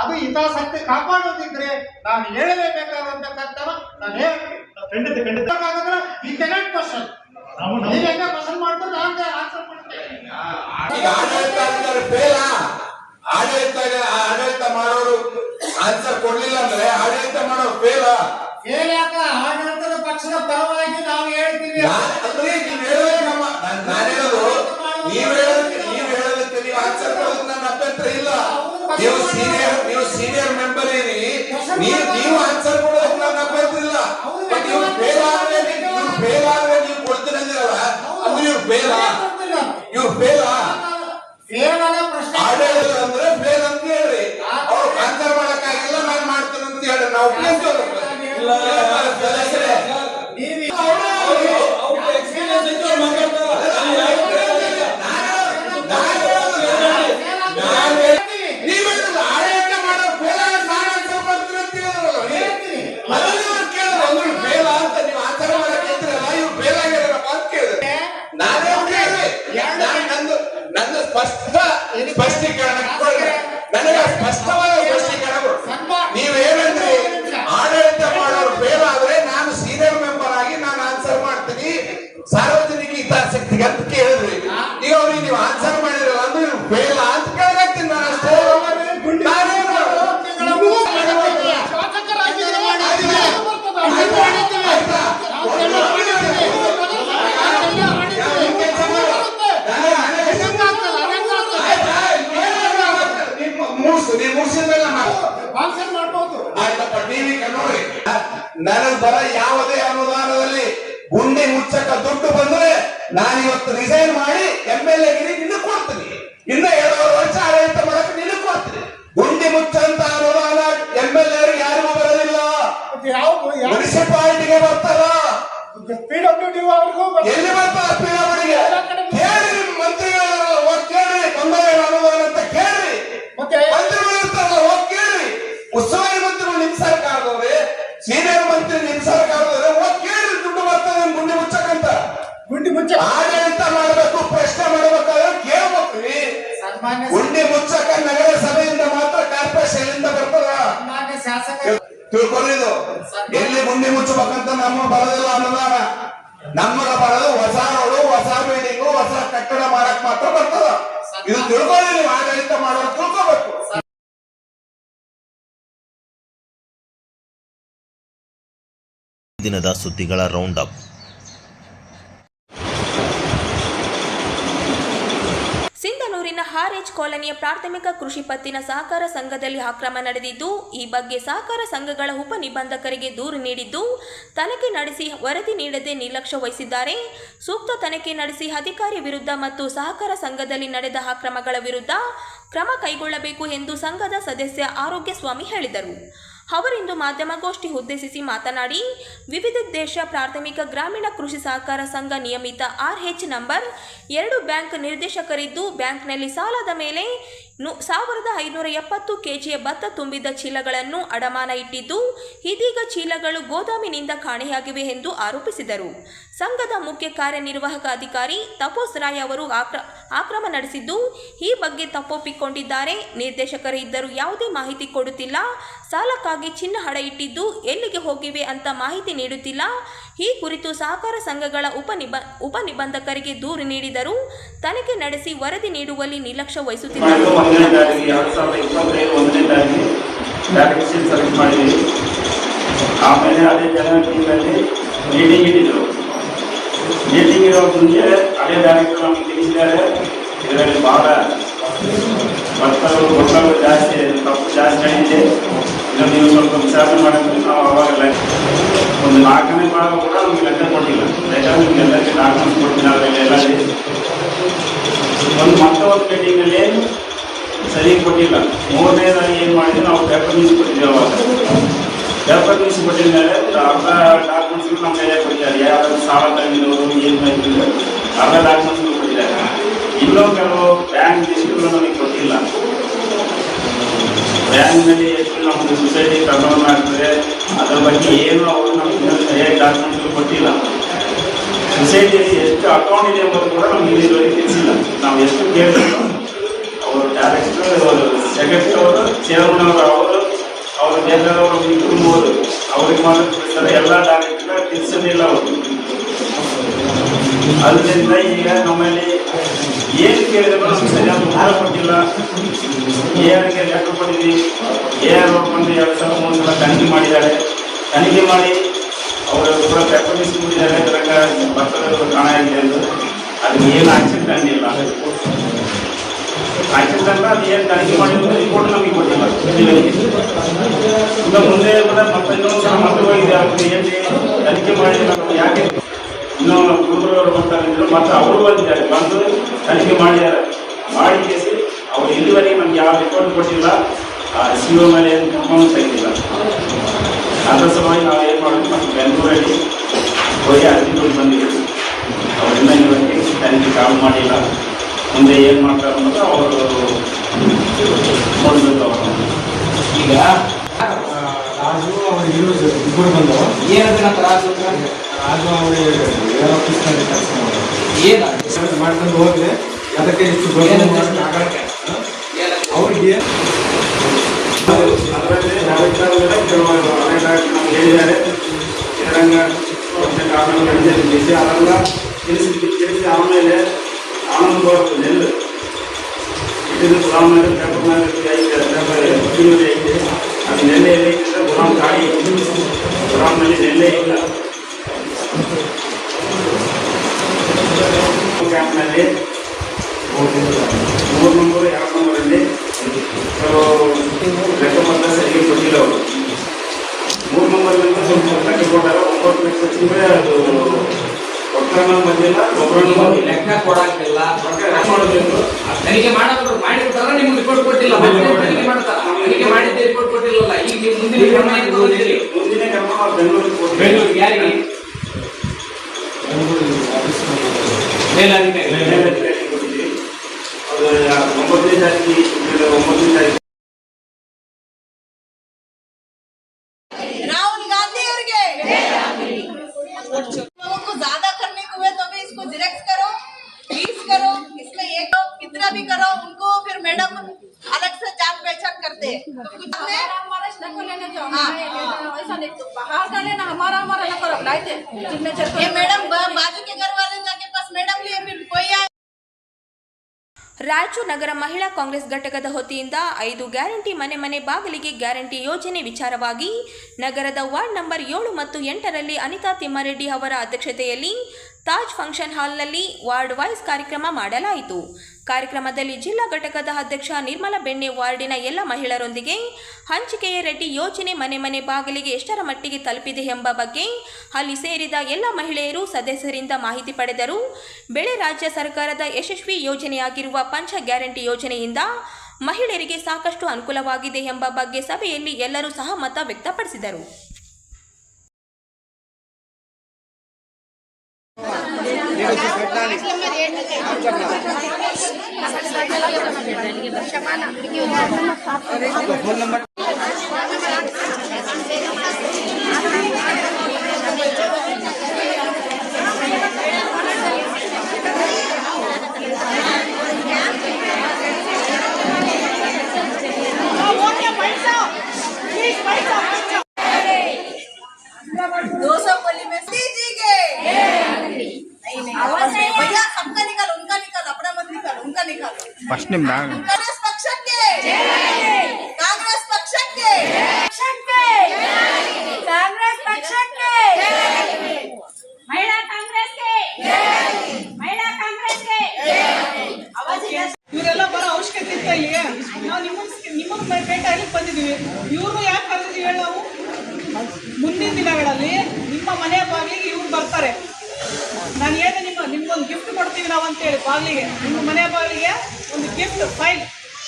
ಅದು ಹಿತಾಸಕ್ತಿ ಕಾಪಾಡೋದಿದ್ರೆ ನಾನು ಹೇಳಲೇಬೇಕಾದಂತ ಕರ್ತವ ನಾನು ಹೇಳ್ತೀನಿ. ಖಂಡಿತ ಖಂಡಿತ. ಹಾಗಾದ್ರೆ ಈ ಕೆನೆಟ್ ಕ್ವಶನ್ ನಾವು ನೀವು. ನಾವು ಹೆಂಗೆ ಕ್ವಶನ್ ಮಾಡ್ತಾರೆ ನಾನು ಆನ್ಸರ್ ಮಾಡ್ತೇನೆ. ಆಡಳಿತ ಫೇಲ ಆಡಳಿತ ಮಾಡೋರು ಆನ್ಸರ್ ಕೊಡ್ಲಿಲ್ಲ ಅಂದ್ರೆ ಆಡಳಿತ ಮಾಡೋರು ಫೇಲ ಯಾಕ ಆಡಳಿತದ ಪಕ್ಷದ ಪರವಾಗಿ ನಾವು ಹೇಳ್ತೀವಿ. ಅಂದ್ರೆ ನೀವ್ ಹೇಳೋದು ನಮ್ಮ ನಾನು ನಾನ್ ಹೇಳೋದು ನೀವ್ ಹೇಳೋದು ನೀವ್ ಹೇಳೋದಕ್ಕೆ ನೀವು ಆನ್ಸರ್ ಕೊಡೋದಕ್ಕೆ ನನ್ನ ಅಭ್ಯಂತರ ಇಲ್ಲ? ನೀವು ಸೀನಿಯರ್ ನೀವು ಸೀನಿಯರ್ ಮೆಂಬರ್ ಏನಿ ನೀವು ನೀವು ಆನ್ಸರ್ ಕೊಡೋದಕ್ಕೆ ನನ್ನ ಅಭ್ಯಂತರ ಇಲ್ಲ ಬಟ್ ನೀವು ಫೇಲ್ ಆದ್ರೆ ನೀವು ಫೇಲ್ ಆದ್ರೆ ನೀವು ಕೊಡ್ತೀರ ಅಂದಿರಲ್ಲ? ಅಂದ್ರೆ ಇವ್ರು ಫೇಲ ಇವ್ರು ಫೇಲ ಕೇವಲ ಪ್ರಶ್ನೆ ಆಡಳಿತ ಅಂದ್ರೆ ಫೇಲ್ ಅಂತ ಹೇಳ್ರಿ. ಅವ್ರು ಆನ್ಸರ್ ಮಾಡಕ್ಕಾಗಿಲ್ಲ ನಾನು ಮಾಡ್ತೀನಿ ಅಂತ ಹೇಳಿ ನಾವು ಒಪ್ಕೊಂತೀವಿ. ಇಲ್ಲ, ನನಗೆ ಬರ ಯಾವುದೇ ಅನುದಾನದಲ್ಲಿ ಗುಂಡಿ ಮುಚ್ಚಕ ದುಡ್ಡು ಬಂದ್ರೆ ನಾನು ಇವತ್ತು ರಿಸೈನ್ ಮಾಡಿ ಎಂ ಎಲ್ ಎಗಿರಿ ನಿನ್ನ ಕೊಡ್ತೀನಿ. ಇನ್ನ ಎರಡು ವರ್ಷ ಆಡಳಿತ ಮಾಡಕ್ಕೆ ನಿನ್ನ ಕೊಡ್ತೀನಿ. ಗುಂಡಿ ಮುಚ್ಚಂತ ಅನುದಾನ ಎಂ ಎಲ್ ಎ ಯಾರಿಗೂ ಬರೋದಿಲ್ಲ. ಮತ್ತೆ ಯಾವ ಯಾವ ಮುನ್ಸಿಪಾಲಿಟಿಗೆ ಬರ್ತಾರ. ಪಿ ಡಬ್ಲ್ಯೂ ಡಿ ಅವ್ರಿಗೂ ಎಲ್ಲಿ ಬರ್ತಾರ ತಿಳ್ಕೊಂಡಿದ್ದು ಎಲ್ಲಿ ಮುಂದೆ ಮುಚ್ಚಬೇಕಂತ ನಮ್ಮ ಬರೋದಿಲ್ಲ ಅನುದಾನ. ನಮ್ಮಗ ಬರೋದು ಹೊಸ ರೋಡು, ಹೊಸ ಬಿಲ್ಡಿಂಗು ಹೊಸ ಕಟ್ಟಡ ಮಾಡಕ್ ಮಾತ್ರ ಬರ್ತದ. ಇದು ತಿಳ್ಕೊಳ್ಳಿ, ನೀವು ಆಡಳಿತ ಮಾಡೋದು ತಿಳ್ಕೋಬೇಕು. ದಿನದ ಸುದ್ದಿಗಳ ರೌಂಡ್ ಅಪ್ ಹಾರೇಜ್ ಕಾಲೋನಿಯ ಪ್ರಾಥಮಿಕ ಕೃಷಿ ಪತ್ತಿನ ಸಹಕಾರ ಸಂಘದಲ್ಲಿ ಅಕ್ರಮ ನಡೆದಿದ್ದು, ಈ ಬಗ್ಗೆ ಸಹಕಾರ ಸಂಘಗಳ ಉಪ ನಿಬಂಧಕರಿಗೆ ದೂರು ನೀಡಿದ್ದು, ತನಿಖೆ ನಡೆಸಿ ವರದಿ ನೀಡದೆ ನಿರ್ಲಕ್ಷ್ಯ ವಹಿಸಿದ್ದಾರೆ. ಸೂಕ್ತ ತನಿಖೆ ನಡೆಸಿ ಅಧಿಕಾರಿ ವಿರುದ್ಧ ಮತ್ತು ಸಹಕಾರ ಸಂಘದಲ್ಲಿ ನಡೆದ ಅಕ್ರಮಗಳ ವಿರುದ್ಧ ಕ್ರಮ ಕೈಗೊಳ್ಳಬೇಕು ಎಂದು ಸಂಘದ ಸದಸ್ಯ ಆರೋಗ್ಯ ಸ್ವಾಮಿ ಹೇಳಿದರು. ಅವರಿಂದು ಮಾಧ್ಯಮಗೋಷ್ಠಿ ಉದ್ದೇಶಿಸಿ ಮಾತನಾಡಿ, ವಿವಿಧ ದೇಶ ಪ್ರಾಥಮಿಕ ಗ್ರಾಮೀಣ ಕೃಷಿ ಸಹಕಾರ ಸಂಘ ನಿಯಮಿತ ಆರ್ ಎಚ್ ನಂಬರ್ ಎರಡು ಬ್ಯಾಂಕ್ ನಿರ್ದೇಶಕರಿದ್ದು, ಬ್ಯಾಂಕ್ನಲ್ಲಿ ಸಾಲದ ಮೇಲೆ ಸಾವಿರದ ಐನೂರ ಎಪ್ಪತ್ತು ಕೆಜಿಯ ಭತ್ತ ತುಂಬಿದ ಚೀಲಗಳನ್ನು ಅಡಮಾನ ಇಟ್ಟಿದ್ದು, ಇದೀಗ ಚೀಲಗಳು ಗೋದಾಮಿನಿಂದ ಕಾಣೆಯಾಗಿವೆ ಎಂದು ಆರೋಪಿಸಿದರು. ಸಂಘದ ಮುಖ್ಯ ಕಾರ್ಯನಿರ್ವಾಹಕ ಅಧಿಕಾರಿ ತಪೋಸ್ ರಾಯ್ ಅವರು ಆಕ್ರ ಆಕ್ರಮ ನಡೆಸಿದ್ದು, ಈ ಬಗ್ಗೆ ತಪ್ಪೊಪ್ಪಿಕೊಂಡಿದ್ದಾರೆ. ನಿರ್ದೇಶಕರು ಇದ್ದರೂ ಯಾವುದೇ ಮಾಹಿತಿ ಕೊಡುತ್ತಿಲ್ಲ. ಸಾಲಕ್ಕಾಗಿ ಚಿನ್ನ ಹಡ ಇಟ್ಟಿದ್ದು, ಎಲ್ಲಿಗೆ ಹೋಗಿವೆ ಅಂತ ಮಾಹಿತಿ ನೀಡುತ್ತಿಲ್ಲ. ಈ ಕುರಿತು ಸಹಕಾರ ಸಂಘಗಳ ಉಪನಿಬ, ಉಪನಿಬಂಧಕರಿಗೆ ದೂರು ನೀಡಿದರೂ ತನಿಖೆ ನಡೆಸಿ ವರದಿ ನೀಡುವಲ್ಲಿ ನಿರ್ಲಕ್ಷ್ಯ ವಹಿಸುತ್ತಿದ್ದಾರೆ. ಆಮೇಲೆ ಅದೇ ಜನವರಿಯಲ್ಲಿ ಮೀಟಿಂಗ್ ಇಟ್ಟಿದ್ರು. ಮೀಟಿಂಗ್ ಇರೋ ಮುಂಚೆ ಅದೇ ಡೈರೆಕ್ಟರ್ ನಮಗೆ ತಿಳಿಸಿದ್ದಾರೆ. ಇದರಲ್ಲಿ ಭಾಳ ಭಕ್ತರು ಭಕ್ತರು ಜಾಸ್ತಿ, ತಪ್ಪು ಜಾಸ್ತಿ ಆಗಿದೆ. ನೀವು ಸ್ವಲ್ಪ ವಿಚಾರಣೆ ಮಾಡಿದ್ರೆ. ನಾವು ಅವಾಗೆಲ್ಲ ಒಂದು ನಾಲ್ಕನೇ ಭಾಗ ಕೂಡ ನಮಗೆ ಲೆಕ್ಕ ಕೊಟ್ಟಿಲ್ಲ. ಲೆಕ್ಕ ನಿಮ್ಗೆ ಎಲ್ಲಕ್ಕೆ ಡಾಕ್ಯುಮೆಂಟ್ಸ್ ಕೊಟ್ಟಿಲ್ಲ ಅದರಲ್ಲಿ ಎಲ್ಲ. ಒಂದು ಮತ್ತೆ ಒಂದು ಮೀಟಿಂಗಲ್ಲಿ ಸರಿ ಕೊಟ್ಟಿಲ್ಲ. ಮೂರನೇದಾಗಿ ಏನು ಮಾಡಿದ್ರೆ, ನಾವು ಪೇಪರ್ ನ್ಯೂಸ್ ಕೊಟ್ಟಿದ್ದೀವಿ ಅವಾಗ. ಪೇಪರ್ ನ್ಯೂಸ್ ಕೊಟ್ಟಿದ ಮೇಲೆ ಅರ್ಧ ಡಾಕ್ಯುಮೆಂಟ್ಸ್ ನಮ್ಮ ಕೈಯಾಗ ಕೊಟ್ಟಿದ್ದಾರೆ. ಯಾರು ಸಾಲ ತಗೊಂಡಿರೋರು, ಏನು ಮಾಡಿದ್ರು ಅರ್ಧ ಡಾಕ್ಯುಮೆಂಟ್ಸ್ಗಳು ಕೊಟ್ಟಿದ್ದಾರೆ. ಇನ್ನೊಂದು ಕೆಲವು ಬ್ಯಾಂಕ್ ಲಿಸ್ಟ್ಗಳು ನಮಗೆ ಕೊಟ್ಟಿಲ್ಲ. ಬ್ಯಾಂಕ್ನಲ್ಲಿ ಎಷ್ಟು ನಮ್ಮದು ಸೊಸೈಟಿ ಟರ್ನ್ ಆಗ್ತದೆ ಅದರ ಬಗ್ಗೆ ಏನು ಅವರು ನಮಗೆ ಸರಿಯಾಗಿ ಡಾಕ್ಯುಮೆಂಟ್ಸ್ ಕೊಟ್ಟಿಲ್ಲ. ಸೊಸೈಟಿಯಲ್ಲಿ ಎಷ್ಟು ಅಕೌಂಟ್ ಇದೆ ಎಂಬುದು ಕೂಡ ನಮಗೆ ಇಲ್ಲಿವರೆಗೆ ತಿಳಿಸಿಲ್ಲ. ನಾವು ಎಷ್ಟು ಕೇಳಿದ್ರು ಅವರು ಡೈರೆಕ್ಟರ್ ಅವರು ಸೆಕ್ರೆಟರಿ ಅವರು ಚೇರ್ಮನ್ ಅವರು ಅವರು ಅವರು ಇಬ್ಬರು ಮೂವರು ಅವ್ರಿಗೆ ಮಾಡಿದ ಎಲ್ಲ ಡಾಕ್ಯುಮೆಂಟ್ ತಿಳಿಸಲಿಲ್ಲ ಅವರು. ಅದರಿಂದ ಈಗ ನಮ್ಮಲ್ಲಿ ಏನು ಕೇಳಿದ್ರು ಸರಿಯಾದ ಉತ್ತರ ಕೊಟ್ಟಿಲ್ಲ. ಎ ಲೆಟರ್ ಕೊಟ್ಟಿದ್ವಿ. ಎ ಆರ್ ನೋಡ್ಕೊಂಡು ಎರಡು ಸಾವಿರ ಮೂರು ಸಲ ತನಿಖೆ ಮಾಡಿದ್ದಾರೆ. ತನಿಖೆ ಮಾಡಿ ಅವರು ಕೂಡ ಮಾಡಿದ್ದಾರೆ ಅದರಂಗ ಭಕ್ತರು ಕಾಣಾಗಿದೆ ಎಂದು ಅದಕ್ಕೆ ಏನು ಆಕ್ಷನ್ ತಂದಿಲ್ಲ. ಆಕ್ಷನ್ ತಂದ್ರೆ ಅದು ಏನು ತನಿಖೆ ಮಾಡಿದ್ರು ರಿಪೋರ್ಟ್ ನಮಗೆ ಕೊಟ್ಟಿಲ್ಲ. ಮುಂದೆ ಮತ್ತೆ ಇನ್ನೊಂದು ಸಲ ಮತ್ತೆ ಹೋಗಿದೆ ಅವ್ರಿಗೆ ಏನು ತನಿಖೆ ಮಾಡಿಲ್ಲ ಯಾಕೆ ಇನ್ನೂ ಗುರುಗಳವರು ಬರ್ತಾರೆ ಮತ್ತೆ ಅವರು ಬಂದಿದ್ದಾರೆ ಬಂದು ತನಿಖೆ ಮಾಡಿದ್ದಾರೆ ಮಾಡಿ ಕೇಸಿ ಅವರು ಇಲ್ಲಿವರೆಗೆ ನಮ್ಗೆ ಯಾವ ರಿಪೋರ್ಟ್ ಕೊಟ್ಟಿಲ್ಲ. ಆ ಸಿ ಒ ಮೇಲೆ ಏನು ಕ್ರಮವನ್ನು ತೆಗೆದಿಲ್ಲ. ಅದರ ಸಲುವಾಗಿ ನಾವು ಏನು ಮಾಡೋದು? ಮತ್ತು ಬೆಂಗಳೂರಲ್ಲಿ ಹೋಗಿ ಅರ್ಜಿ ಕೊಟ್ಟು ಬಂದಿದ್ದೀವಿ. ಅವರಿಂದ ಇವರಿಗೆ ತನಿಖೆ ಕಾಲ್ ಮಾಡಿಲ್ಲ. ಮುಂದೆ ಏನು ಮಾಡ್ತಾರೆ ಅನ್ನೋದು ಅವರು ನೋಡಬೇಕು ಅವರು. ಈಗ ರಾಜು ಅವರು ಇರೋದು ಇಬ್ಬರು ಬಂದವು ಏನಂತ ರಾಜು? ರಾಜು ಅವರು ಏರ್ ಆಫೀಸ್ನಲ್ಲಿ ಕೆಲಸ ಮಾಡೋದು ಏನ ಮಾಡ್ಕೊಂಡು ಹೋದ್ರೆ ಅದಕ್ಕೆ ಇಷ್ಟು ದೊಡ್ಡ ಅವ್ರಿಗೆ ಅದರಲ್ಲಿ ನಾವಿದ್ದಾಗಲೇ ಕೆಲವು ಅನೇಕ ನಮ್ಗೆ ಹೇಳಿದ್ದಾರೆ. ಒಂದು ಕಾನೂನು ನಡೆದಿದೆ ಅದೆಲ್ಲ ತಿಳಿಸಿ ತಿಳಿಸಿ ಆಮೇಲೆ ಆನಂದ ನೆಲ್ಲು ಇದು ಗುಲಾಮ್ ಮೇಲೆ ಐತೆ. ಅದು ನೆಲ್ಲೆ ಎಲ್ಲಿ ಗುಲಾಮ್ ಗಾಡಿ ಗುಲಾಮ್ನಲ್ಲಿ ನೆಲ್ಲೆ ಇಲ್ಲ. ಕ್ಯಾಂಪ್ನಲ್ಲಿ ಮೂರು ನಂಬರ್ ಎರಡು ನಂಬರಲ್ಲಿ ಲೆಕ್ಕ ಪತ್ರ ಸರಿಯಾಗಿ ಕೊಟ್ಟಿಲ್ಲ ಅವರು. ಮೂರು ನಂಬರ್ನಿಂದ ಸ್ವಲ್ಪ ಲೆಕ್ಕ ಕೊಟ್ಟಾರ ಒಂಬತ್ತು ಲಕ್ಷ ಚಿಲ್ಲರೆ ಅದು ಒಕ್ಕರಣ ಬಂದಿಲ್ಲ ಬಂದಿಲ್ಲ. ಲೆಕ್ಕ ಕೊಡಕ್ಕಿಲ್ಲ. ಲೆಕ್ಕ ಮಾಡಬೇಕು ತನಿಖೆ ಮಾಡಬೇಕು. ಮಾಡಿರ್ತಾರ ನಿಮ್ಗೆ ರಿಪೋರ್ಟ್ ಕೊಟ್ಟಿಲ್ಲ. ತನಿಖೆ ಮಾಡ್ತಾರ. ತನಿಖೆ ಮಾಡಿದ್ದೆ ರಿಪೋರ್ಟ್ ಕೊಟ್ಟಿಲ್ಲಲ್ಲ. ಈಗ ನೀವು ಮುಂದಿನ ಕ್ರಮ ಮುಂದಿನ ಕ್ರಮ ಬೆಂಗಳೂರಿಗೆ ಬೆಂಗಳೂರಿಗೆ ಯಾರಿಗೆ? ಮೇಲಾಧಿಕಾರಿ ಮೇಲಧಿಕಾರಿಗೆ ನಗರ ಮಹಿಳಾ ಕಾಂಗ್ರೆಸ್ ಘಟಕದ ಹೊತಿಯಿಂದ ಐದು ಗ್ಯಾರಂಟಿ ಮನೆ ಮನೆ ಬಾಗಿಲಿಗೆ ಗ್ಯಾರಂಟಿ ಯೋಜನೆ ವಿಚಾರವಾಗಿ ನಗರದ ವಾರ್ಡ್ ನಂಬರ್ ಏಳು ಮತ್ತು ಎಂಟರಲ್ಲಿ ಅನಿತಾ ತಿಮ್ಮಾರೆಡ್ಡಿ ಅವರ ಅಧ್ಯಕ್ಷತೆಯಲ್ಲಿ ತಾಜ್ ಫಂಕ್ಷನ್ ಹಾಲ್ನಲ್ಲಿ ವಾರ್ಡ್ ವೈಸ್ ಕಾರ್ಯಕ್ರಮ ಮಾಡಲಾಯಿತು. ಕಾರ್ಯಕ್ರಮದಲ್ಲಿ ಜಿಲ್ಲಾ ಘಟಕದ ಅಧ್ಯಕ್ಷ ನಿರ್ಮಲ ಬೆಣ್ಣೆ ವಾರ್ಡಿನ ಎಲ್ಲ ಮಹಿಳೆಯರೊಂದಿಗೆ ಹಂಚಿಕೆಯ ರೆಡ್ಡಿ ಯೋಜನೆ ಮನೆ ಮನೆ ಬಾಗಿಲಿಗೆ ಎಷ್ಟರ ಮಟ್ಟಿಗೆ ತಲುಪಿದೆ ಎಂಬ ಬಗ್ಗೆ ಅಲ್ಲಿ ಸೇರಿದ ಎಲ್ಲ ಮಹಿಳೆಯರು ಸದಸ್ಯರಿಂದ ಮಾಹಿತಿ ಪಡೆದರು. ಬೆಳೆ ರಾಜ್ಯ ಸರ್ಕಾರದ ಯಶಸ್ವಿ ಯೋಜನೆಯಾಗಿರುವ ಪಂಚ ಗ್ಯಾರಂಟಿ ಯೋಜನೆಯಿಂದ ಮಹಿಳೆಯರಿಗೆ ಸಾಕಷ್ಟು ಅನುಕೂಲವಾಗಿದೆ ಎಂಬ ಬಗ್ಗೆ ಸಭೆಯಲ್ಲಿ ಎಲ್ಲರೂ ಸಹಮತ ವ್ಯಕ್ತಪಡಿಸಿದರು. फ़ोन नंबर दो सौ बोली में। जी गए भैया सबका निकाल उनका निकाल अपना मत निकाल उनका निकाल। प्रश्न ನಾವು ಅಂತೇಳಿ ಬಾಗಿಲಿಗೆ ನಿಮ್ಮ ಮನೆ ಬಾಗಿಲಿಗೆ ಒಂದು ಗಿಫ್ಟ್ ಫೈಲ್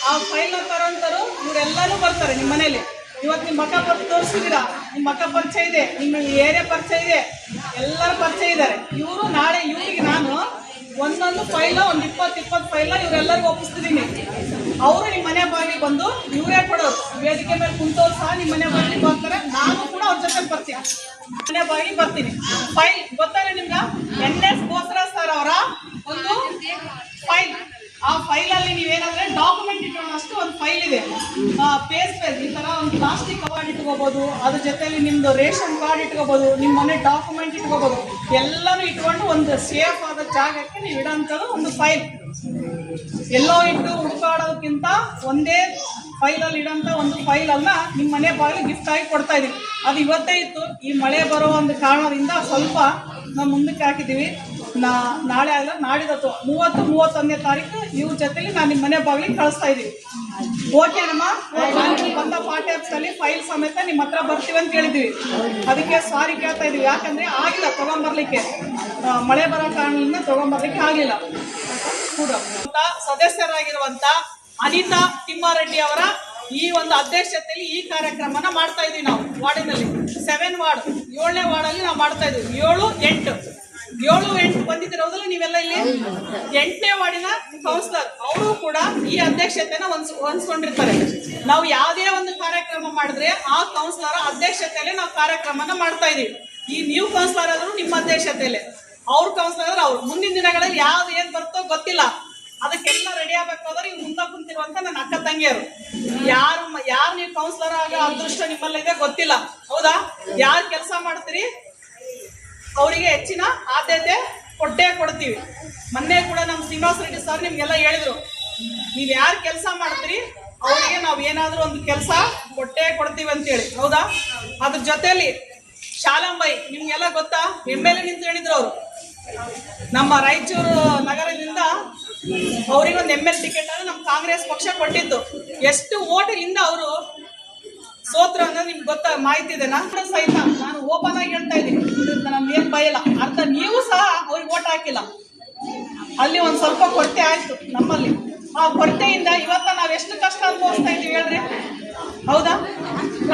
ಆ ಫೈಲ್ನ ತರೋಂಥರು ಇವರೆಲ್ಲರೂ ಬರ್ತಾರೆ ನಿಮ್ಮ ಮನೇಲಿ. ಇವತ್ತು ನಿಮ್ಮ ಮಕ್ಕ ಬರ್ತು ತೋರಿಸಿದ್ದೀರಾ? ನಿಮ್ಮ ಮಕ್ಕ ಪರಿಚಯ ಇದೆ, ನಿಮ್ಮ ಏರಿಯಾ ಪರಿಚಯ ಇದೆ. ಎಲ್ಲರೂ ಪರಿಚಯ ಇದ್ದಾರೆ. ಇವರು ನಾಳೆ ಇವರಿಗೆ ನಾನು ಒಂದೊಂದು ಫೈಲ ಒಂದು ಇಪ್ಪತ್ತು ಇಪ್ಪತ್ತು ಫೈಲ ಇವರೆಲ್ಲರಿಗೂ ಒಪ್ಪಿಸ್ತಿದ್ದೀನಿ. ಅವರು ನಿಮ್ಮ ಮನೆ ಬಾಗಿಲಿಗೆ ಬಂದು ಇವರೇ ಕೊಡೋರು. ವೇದಿಕೆ ಮೇಲೆ ಕುಂತವ್ರು ಸಹ ನಿಮ್ಮ ಮನೆ ಬಾಗಿಲಿಗೆ ಬರ್ತಾರೆ. ನಾನು ಕೂಡ ಅವ್ರ ಜೊತೆ ಬರ್ತೀನಿ. ಮನೆ ಬಾಗಿಲಿಗೆ ಬರ್ತೀನಿ. ಫೈಲ್ ಗೊತ್ತಲ್ಲ ನಿಮ್ಗೆ? ಎನ್ ಎಸ್ ಬೋಸರಾಜ್ ಸರ್ ಅವರ? ಒಂದು ಫೈಲ್. ಆ ಫೈಲಲ್ಲಿ ನೀವೇನಂದ್ರೆ ಡಾಕ್ಯುಮೆಂಟ್ ಇಟ್ಕೊಳ್ಳೋಷ್ಟು ಒಂದು ಫೈಲ್ ಇದೆ. ಪೇಸ್ ಪೇಸ್ ಈ ತರ ಒಂದು ಪ್ಲಾಸ್ಟಿಕ್ ಕವರ್ ಇಟ್ಕೋಬಹುದು ಅದ್ರ ಜೊತೆಲಿ ನಿಮ್ದು ರೇಷನ್ ಕಾರ್ಡ್ ಇಟ್ಕೋಬಹುದು ನಿಮ್ಮ ಮನೆ ಡಾಕ್ಯುಮೆಂಟ್ ಇಟ್ಕೋಬಹುದು ಎಲ್ಲಾನು ಇಟ್ಕೊಂಡು ಒಂದು ಸೇಫ್ ಆದ ಜಾಗಕ್ಕೆ ನೀವು ಇಡೋಂಥದ್ದು ಒಂದು ಫೈಲ್. ಎಲ್ಲೋ ಇಟ್ಟು ಹುಡುಕಾಡೋದಕ್ಕಿಂತ ಒಂದೇ ಫೈಲಲ್ಲಿ ಇಡೋಂಥ ಒಂದು ಫೈಲನ್ನ ನಿಮ್ಮ ಮನೆ ಬಾಗಿಲು ಗಿಫ್ಟ್ ಆಗಿ ಕೊಡ್ತಾ ಇದೀವಿ ಅದು ಇವತ್ತೇ ಇತ್ತು. ಈ ಮಳೆ ಬರೋ ಒಂದು ಕಾರಣದಿಂದ ಸ್ವಲ್ಪ ನಾವು ಮುಂದಕ್ಕೆ ಹಾಕಿದ್ದೀವಿ. ನಾ, ನಾಳೆ ಆಗಲ್ಲ ನಾಡಿದತ್ತು ಮೂವತ್ತು, ಮೂವತ್ತೊಂದನೇ ತಾರೀಕು ನೀವು ಜೊತೆಲಿ ನಾನು ನಿಮ್ಮ ಮನೆ ಬಾಗಿಲಿಗೆ ಕಳಿಸ್ತಾ ಇದ್ದೀವಿ ಓಕೆನಮ್ಮ ಬಂದ ಪಾಠ್ಯಾಪ್ಸಲ್ಲಿ ಫೈಲ್ ಸಮೇತ ನಿಮ್ಮ ಹತ್ರ ಬರ್ತೀವಿ ಅಂತ ಹೇಳಿದ್ವಿ ಅದಕ್ಕೆ ಸಾರಿ ಕೇಳ್ತಾ ಇದೀವಿ. ಯಾಕಂದ್ರೆ ಆಗಿಲ್ಲ ತಗೊಂಬರ್ಲಿಕ್ಕೆ. ಮಳೆ ಬರೋ ಕಾರಣದಿಂದ ತಗೊಂಬರ್ಲಿಕ್ಕೆ ಆಗಲಿಲ್ಲ ಕೂಡ. ಸದಸ್ಯರಾಗಿರುವಂತ ಅನಿತಾ ತಿಮ್ಮಾರೆಡ್ಡಿ ಅವರ ಈ ಒಂದು ಅಧ್ಯಕ್ಷತೆಯಲ್ಲಿ ಈ ಕಾರ್ಯಕ್ರಮನ ಮಾಡ್ತಾ ಇದೀವಿ ನಾವು ವಾರ್ಡಿನಲ್ಲಿ. ಸೆವೆನ್ ವಾರ್ಡ್, ಏಳನೇ ವಾರ್ಡಲ್ಲಿ ನಾವು ಮಾಡ್ತಾ ಇದೀವಿ ಏಳು, ಎಂಟು. ಏಳು, ಎಂಟು ಬಂದಿದ್ದಿರೋದಲ್ಲ ನೀವೆಲ್ಲ ಇಲ್ಲಿ? ಎಂಟನೇ ವಾರ್ಡಿನ ಕೌನ್ಸಿಲರ್ ಅವರು ಕೂಡ ಈ ಅಧ್ಯಕ್ಷತೆನ ಹೊಂದ್ಸ್ ಹೊಂದ್ಕೊಂಡಿರ್ತಾರೆ ನಾವು ಯಾವುದೇ ಒಂದು ಕಾರ್ಯಕ್ರಮ ಮಾಡಿದ್ರೆ ಆ ಕೌನ್ಸಿಲರ್ ಅಧ್ಯಕ್ಷತೆಯಲ್ಲಿ ನಾವು ಕಾರ್ಯಕ್ರಮನ ಮಾಡ್ತಾ ಇದೀವಿ ಈ ನ್ಯೂ ಕೌನ್ಸಿಲರ್ ಆದ್ರೂ ನಿಮ್ಮ ಅಧ್ಯಕ್ಷತೆಯಲ್ಲೇ. ಅವ್ರ ಕೌನ್ಸಿಲರ್ ಅವ್ರು. ಮುಂದಿನ ದಿನಗಳಲ್ಲಿ ಯಾವ್ದು ಏನ್ ಬರುತ್ತೋ ಗೊತ್ತಿಲ್ಲ. ಅದಕ್ಕೆಲ್ಲ ರೆಡಿ ಆಗ್ಬೇಕಾದ್ರೆ ಇವ್ ಮುಂದೆ ಕುಂತಿರುವಂತ ನನ್ನ ಅಕ್ಕ ತಂಗಿಯರು. ಯಾರು ಯಾರು ನೀವು ಕೌನ್ಸಿಲರ್ ಆಗ ಅದೃಷ್ಟ ನಿಮ್ಮಲ್ಲಿದೆ ಗೊತ್ತಿಲ್ಲ. ಹೌದಾ? ಯಾರು ಕೆಲಸ ಮಾಡ್ತೀರಿ? ಅವರಿಗೆ ಹೆಚ್ಚಿನ ಆದ್ಯತೆ ಕೊಟ್ಟೇ ಕೊಡ್ತೀವಿ. ಮೊನ್ನೆ ಕೂಡ ನಮ್ಮ ಶ್ರೀನಿವಾಸ ರೆಡ್ಡಿ ಸರ್ ನಿಮ್ಗೆಲ್ಲ ಹೇಳಿದ್ರು. ನೀವು ಯಾರು ಕೆಲಸ ಮಾಡ್ತೀರಿ? ಅವರಿಗೆ ನಾವು ಏನಾದರೂ ಒಂದು ಕೆಲಸ ಕೊಟ್ಟೇ ಕೊಡ್ತೀವಿ ಅಂತೇಳಿ. ಹೌದಾ? ಅದ್ರ ಜೊತೆಯಲ್ಲಿ ಶಾಲಂಬೈ, ನಿಮ್ಗೆಲ್ಲ ಗೊತ್ತಾ? ಎಂ ಎಲ್ ಎ ನಿಂತು ಹೇಳಿದ್ರು ಅವರು. ನಮ್ಮ ರಾಯಚೂರು ನಗರದಿಂದ ಅವರಿಗೆ ಎಂ ಎಲ್ ಟಿಕೆಟ್ ಅನ್ನು ನಮ್ಮ ಕಾಂಗ್ರೆಸ್ ಪಕ್ಷ ಕೊಟ್ಟಿದ್ದು. ಎಷ್ಟು ಓಟಿನಿಂದ ಅವರು ಸೋತ್ರ ಅನ್ನೋದು ನಿಮ್ಗೆ ಗೊತ್ತಾ? ಮಾಹಿತಿ ಇದೆ. ನಾನು ಸಹಿತ, ನಾನು ಓಪನ್ ಆಗಿ ಹೇಳ್ತಾ ಇದ್ದೀನಿ. ನಮ್ಗೆ ಏನ್ ಭಯ ಇಲ್ಲ. ಅರ್ಥ ನೀವು ಸಹ ಅವ್ರಿಗೆ ಓಟ್ ಹಾಕಿಲ್ಲ. ಅಲ್ಲಿ ಒಂದು ಸ್ವಲ್ಪ ಕೊರತೆ ಆಯ್ತು ನಮ್ಮಲ್ಲಿ. ಆ ಕೊರತೆಯಿಂದ ಇವತ್ತ ನಾವ್ ಎಷ್ಟು ಕಷ್ಟ ಅನುಭವಿಸ್ತಾ ಇದ್ದೀವಿ ಹೇಳ್ರಿ? ಹೌದಾ?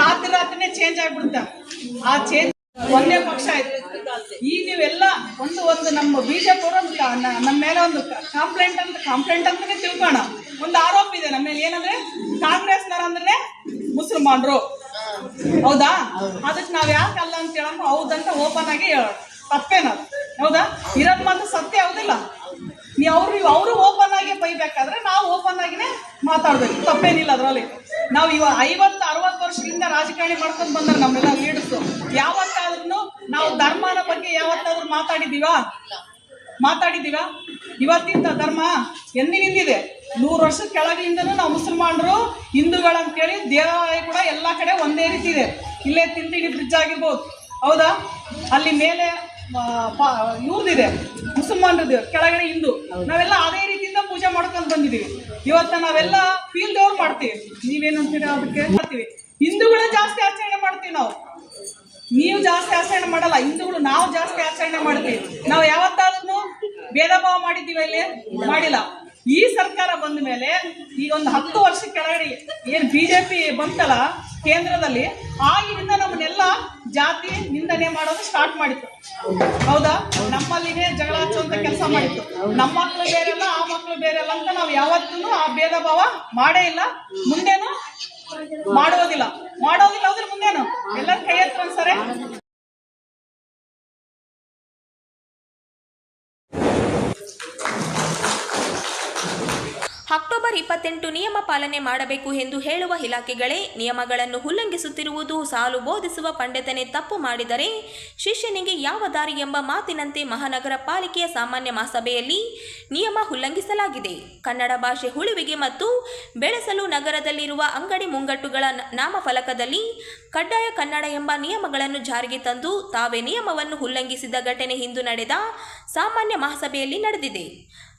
ರಾತ್ರಿ ರಾತ್ರಿನೇ ಚೇಂಜ್ ಆಗ್ಬಿಡುತ್ತೆ. ಆ ಚೇಂಜ್ ಒಂದೇ ಪಕ್ಷ ಆಯ್ತು ಈ ನೀವೆಲ್ಲ ಒಂದು ಒಂದು ನಮ್ಮ ಬಿಜೆಪಿ ನಮ್ಮ ಮೇಲೆ ಒಂದು ಕಂಪ್ಲೇಂಟ್ ಅಂತ ಕಂಪ್ಲೇಂಟ್ ಅಂತಾನೆ ತಿಳ್ಕೋಣ. ಒಂದು ಆರೋಪ ಇದೆ ನಮ್ಮ ಮೇಲೆ. ಏನಂದ್ರೆ, ಕಾಂಗ್ರೆಸ್ನವ್ರ ಅಂದ್ರೆ ಮುಸಲ್ಮಾನರು. ಹೌದಾ? ಅದಕ್ಕೆ ನಾವ್ ಯಾಕೆ ಅಲ್ಲ ಅಂತ ಹೇಳಮ್ಮ. ಹೌದಂತ ಓಪನ್ ಆಗಿ ಹೇಳೋಣ. ತಪ್ಪೇನದು. ಹೌದಾ? ಇರೋದ್ ಮಾತ್ರ ಸತ್ಯ, ಹೌದಿಲ್ಲ? ನೀವು ಅವ್ರು ಅವರು ಓಪನ್ ಆಗಿ ಬೈಬೇಕಾದ್ರೆ ನಾವು ಓಪನ್ ಆಗಿನೇ ಮಾತಾಡ್ಬೇಕು. ತಪ್ಪೇನಿಲ್ಲ ಅದರಲ್ಲಿ. ನಾವು ಇವ ಐವತ್ತು, ಅರವತ್ತು ವರ್ಷದಿಂದ ರಾಜಕಾರಣಿ ಮಾಡ್ಕೊಂಡು ಬಂದ್ರೆ ನಮ್ಮೆಲ್ಲ ಲೀಡರ್ಸ್ ಯಾವತ್ತಾದ್ರೂ ನಾವು ಧರ್ಮನ ಬಗ್ಗೆ ಯಾವತ್ತಾದ್ರೂ ಮಾತಾಡಿದ್ದೀವಾ? ಮಾತಾಡಿದೀವ ಇವತ್ತಿಂದ ಧರ್ಮ ಎಂದಿನಿಂದಿದೆ ನೂರು ವರ್ಷದ ಕೆಳಗಿಂದನೂ ನಾವು ಮುಸಲ್ಮಾನರು ಹಿಂದೂಗಳಂತೇಳಿ ದೇವಾಲಯ ಕೂಡ ಎಲ್ಲ ಕಡೆ ಒಂದೇ ರೀತಿ ಇದೆ. ಇಲ್ಲೇ ತಿಂತಿಣಿ ಬ್ರಿಡ್ಜ್ ಆಗಿರ್ಬೋದು. ಹೌದಾ? ಅಲ್ಲಿ ಮೇಲೆ ಇವ್ರದಿದೆ. ಮುಸಲ್ಮಾನರದ್ದು ಕೆಳಗಡೆ ಹಿಂದೂ. ನಾವೆಲ್ಲ ಅದೇ ರೀತಿಯಿಂದ ಪೂಜೆ ಮಾಡ್ಕೊಂಡು ಬಂದಿದ್ದೀವಿ. ಇವತ್ತ ನಾವೆಲ್ಲ ಫೀಲ್ ದೇವ್ರು ಮಾಡ್ತೀವಿ. ನೀವೇನು ಅಂತೀರಾ ಅದಕ್ಕೆ? ಮಾಡ್ತೀವಿ. ಹಿಂದೂಗಳೇ ಜಾಸ್ತಿ ಆಚರಣೆ ಮಾಡ್ತೀವಿ ನಾವು. ನೀವು ಜಾಸ್ತಿ ಆಚರಣೆ ಮಾಡಲ್ಲ, ಹಿಂದೂಗಳು ನಾವು ಜಾಸ್ತಿ ಆಚರಣೆ ಮಾಡ್ತೀವಿ. ನಾವು ಯಾವತ್ತಾದ್ರೂ ಭೇದ ಭಾವ ಮಾಡಿದ್ದೀವಿ ಇಲ್ಲಿ ಮಾಡಿಲ್ಲ. ಈ ಸರ್ಕಾರ ಬಂದ ಮೇಲೆ ಈಗ ಒಂದು ಹತ್ತು ವರ್ಷ ಕೆಳಗಡೆ ಜೆ ಬಿಜೆಪಿ ಬಂತಲ್ಲ ಕೇಂದ್ರದಲ್ಲಿ, ಆಗಿನಿಂದ ನಮ್ಮನ್ನೆಲ್ಲ ಜಾತಿ ನಿಂದನೆ ಮಾಡೋದು ಸ್ಟಾರ್ಟ್ ಮಾಡಿತ್ತು. ಹೌದಾ? ನಮ್ಮಲ್ಲಿನೇ ಜಗಳ ಹಚ್ಚುವಂತ ಕೆಲಸ ಮಾಡಿತ್ತು. ನಮ್ಮ ಮಕ್ಕಳು ಬೇರೆಲ್ಲ ಆ ಮಕ್ಕಳು ಬೇರೆಲ್ಲ ಅಂತ ನಾವು ಯಾವತ್ತೂ ಆ ಭೇದ ಭಾವ ಮಾಡೇ ಇಲ್ಲ. ಮುಂದೇನು ಮಾಡೋದಿಲ್ಲ ಮಾಡೋದಿಲ್ಲ ಹೌದ್ರ ಮುಂದೇನು? ಎಲ್ಲರ ಕೈ ಹತ್ರ ಅನ್ಸರೆ ಅಕ್ಟೋಬರ್ ಇಪ್ಪತ್ತೆಂಟು ನಿಯಮ ಪಾಲನೆ ಮಾಡಬೇಕು ಎಂದು ಹೇಳುವ ಇಲಾಖೆಗಳೇ ನಿಯಮಗಳನ್ನು ಉಲ್ಲಂಘಿಸುತ್ತಿರುವುದು ಸಾಲು ಬೋಧಿಸುವ ಪಂಡಿತನೇ ತಪ್ಪು ಮಾಡಿದರೆ ಶಿಷ್ಯನಿಗೆ ಯಾವ ದಾರಿ ಎಂಬ ಮಾತಿನಂತೆ ಮಹಾನಗರ ಪಾಲಿಕೆಯ ಸಾಮಾನ್ಯ ಮಹಾಸಭೆಯಲ್ಲಿ ನಿಯಮ ಉಲ್ಲಂಘಿಸಲಾಗಿದೆ. ಕನ್ನಡ ಭಾಷೆ ಉಳಿವಿಗೆ ಮತ್ತು ಬೆಳೆಸಲು ನಗರದಲ್ಲಿರುವ ಅಂಗಡಿ ಮುಂಗಟ್ಟುಗಳ ನಾಮಫಲಕದಲ್ಲಿ ಕಡ್ಡಾಯ ಕನ್ನಡ ಎಂಬ ನಿಯಮಗಳನ್ನು ಜಾರಿಗೆ ತಂದು ತಾವೇ ನಿಯಮವನ್ನು ಉಲ್ಲಂಘಿಸಿದ ಘಟನೆ ಇಂದು ನಡೆದ ಸಾಮಾನ್ಯ ಮಹಾಸಭೆಯಲ್ಲಿ ನಡೆದಿದೆ.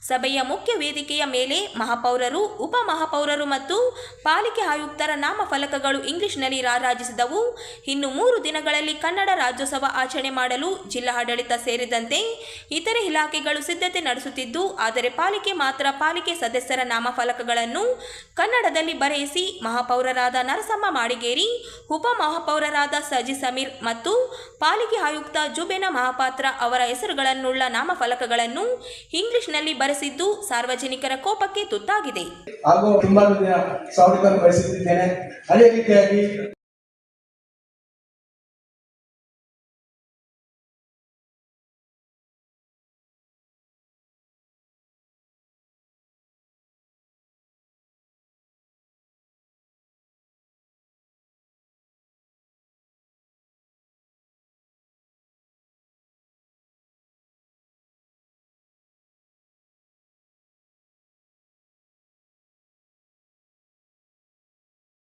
ಸಭೆಯ ಮುಖ್ಯ ವೇದಿಕೆಯ ಮೇಲೆ ಮಹಾಪೌರರು, ಉಪ ಮಹಾಪೌರರು ಮತ್ತು ಪಾಲಿಕೆ ಆಯುಕ್ತರ ನಾಮಫಲಕಗಳು ಇಂಗ್ಲಿಷ್ನಲ್ಲಿ ರಾರಾಜಿಸಿದವು. ಇನ್ನು ಮೂರು ದಿನಗಳಲ್ಲಿ ಕನ್ನಡ ರಾಜ್ಯೋತ್ಸವ ಆಚರಣೆ ಮಾಡಲು ಜಿಲ್ಲಾ ಆಡಳಿತ ಸೇರಿದಂತೆ ಇತರೆ ಇಲಾಖೆಗಳು ಸಿದ್ಧತೆ ನಡೆಸುತ್ತಿದ್ದು, ಆದರೆ ಪಾಲಿಕೆ ಮಾತ್ರ ಪಾಲಿಕೆ ಸದಸ್ಯರ ನಾಮಫಲಕಗಳನ್ನು ಕನ್ನಡದಲ್ಲಿ ಬರೆಯಿಸಿ ಮಹಾಪೌರರಾದ ನರಸಮ್ಮ ಮಾಡಿಗೇರಿ, ಉಪ ಮಹಾಪೌರರಾದ ಸಜಿ ಸಮೀರ್ ಮತ್ತು ಪಾಲಿಕೆ ಆಯುಕ್ತ ಜುಬೇನ ಮಹಾಪಾತ್ರ ಅವರ ಹೆಸರುಗಳನ್ನುಳ್ಳ ನಾಮಫಲಕಗಳನ್ನು ಇಂಗ್ಲಿಷ್ನಲ್ಲಿ ಬರೆಸಿದ್ದು ಸಾರ್ವಜನಿಕರ ಕೋಪಕ್ಕೆ ತುತ್ತಾಗಿದೆ. ಹಾಗೂ ತುಂಬಾ ಸಾವಿರಗಳನ್ನು ಬಯಸುತ್ತಿದ್ದೇನೆ. ಅದೇ ರೀತಿಯಾಗಿ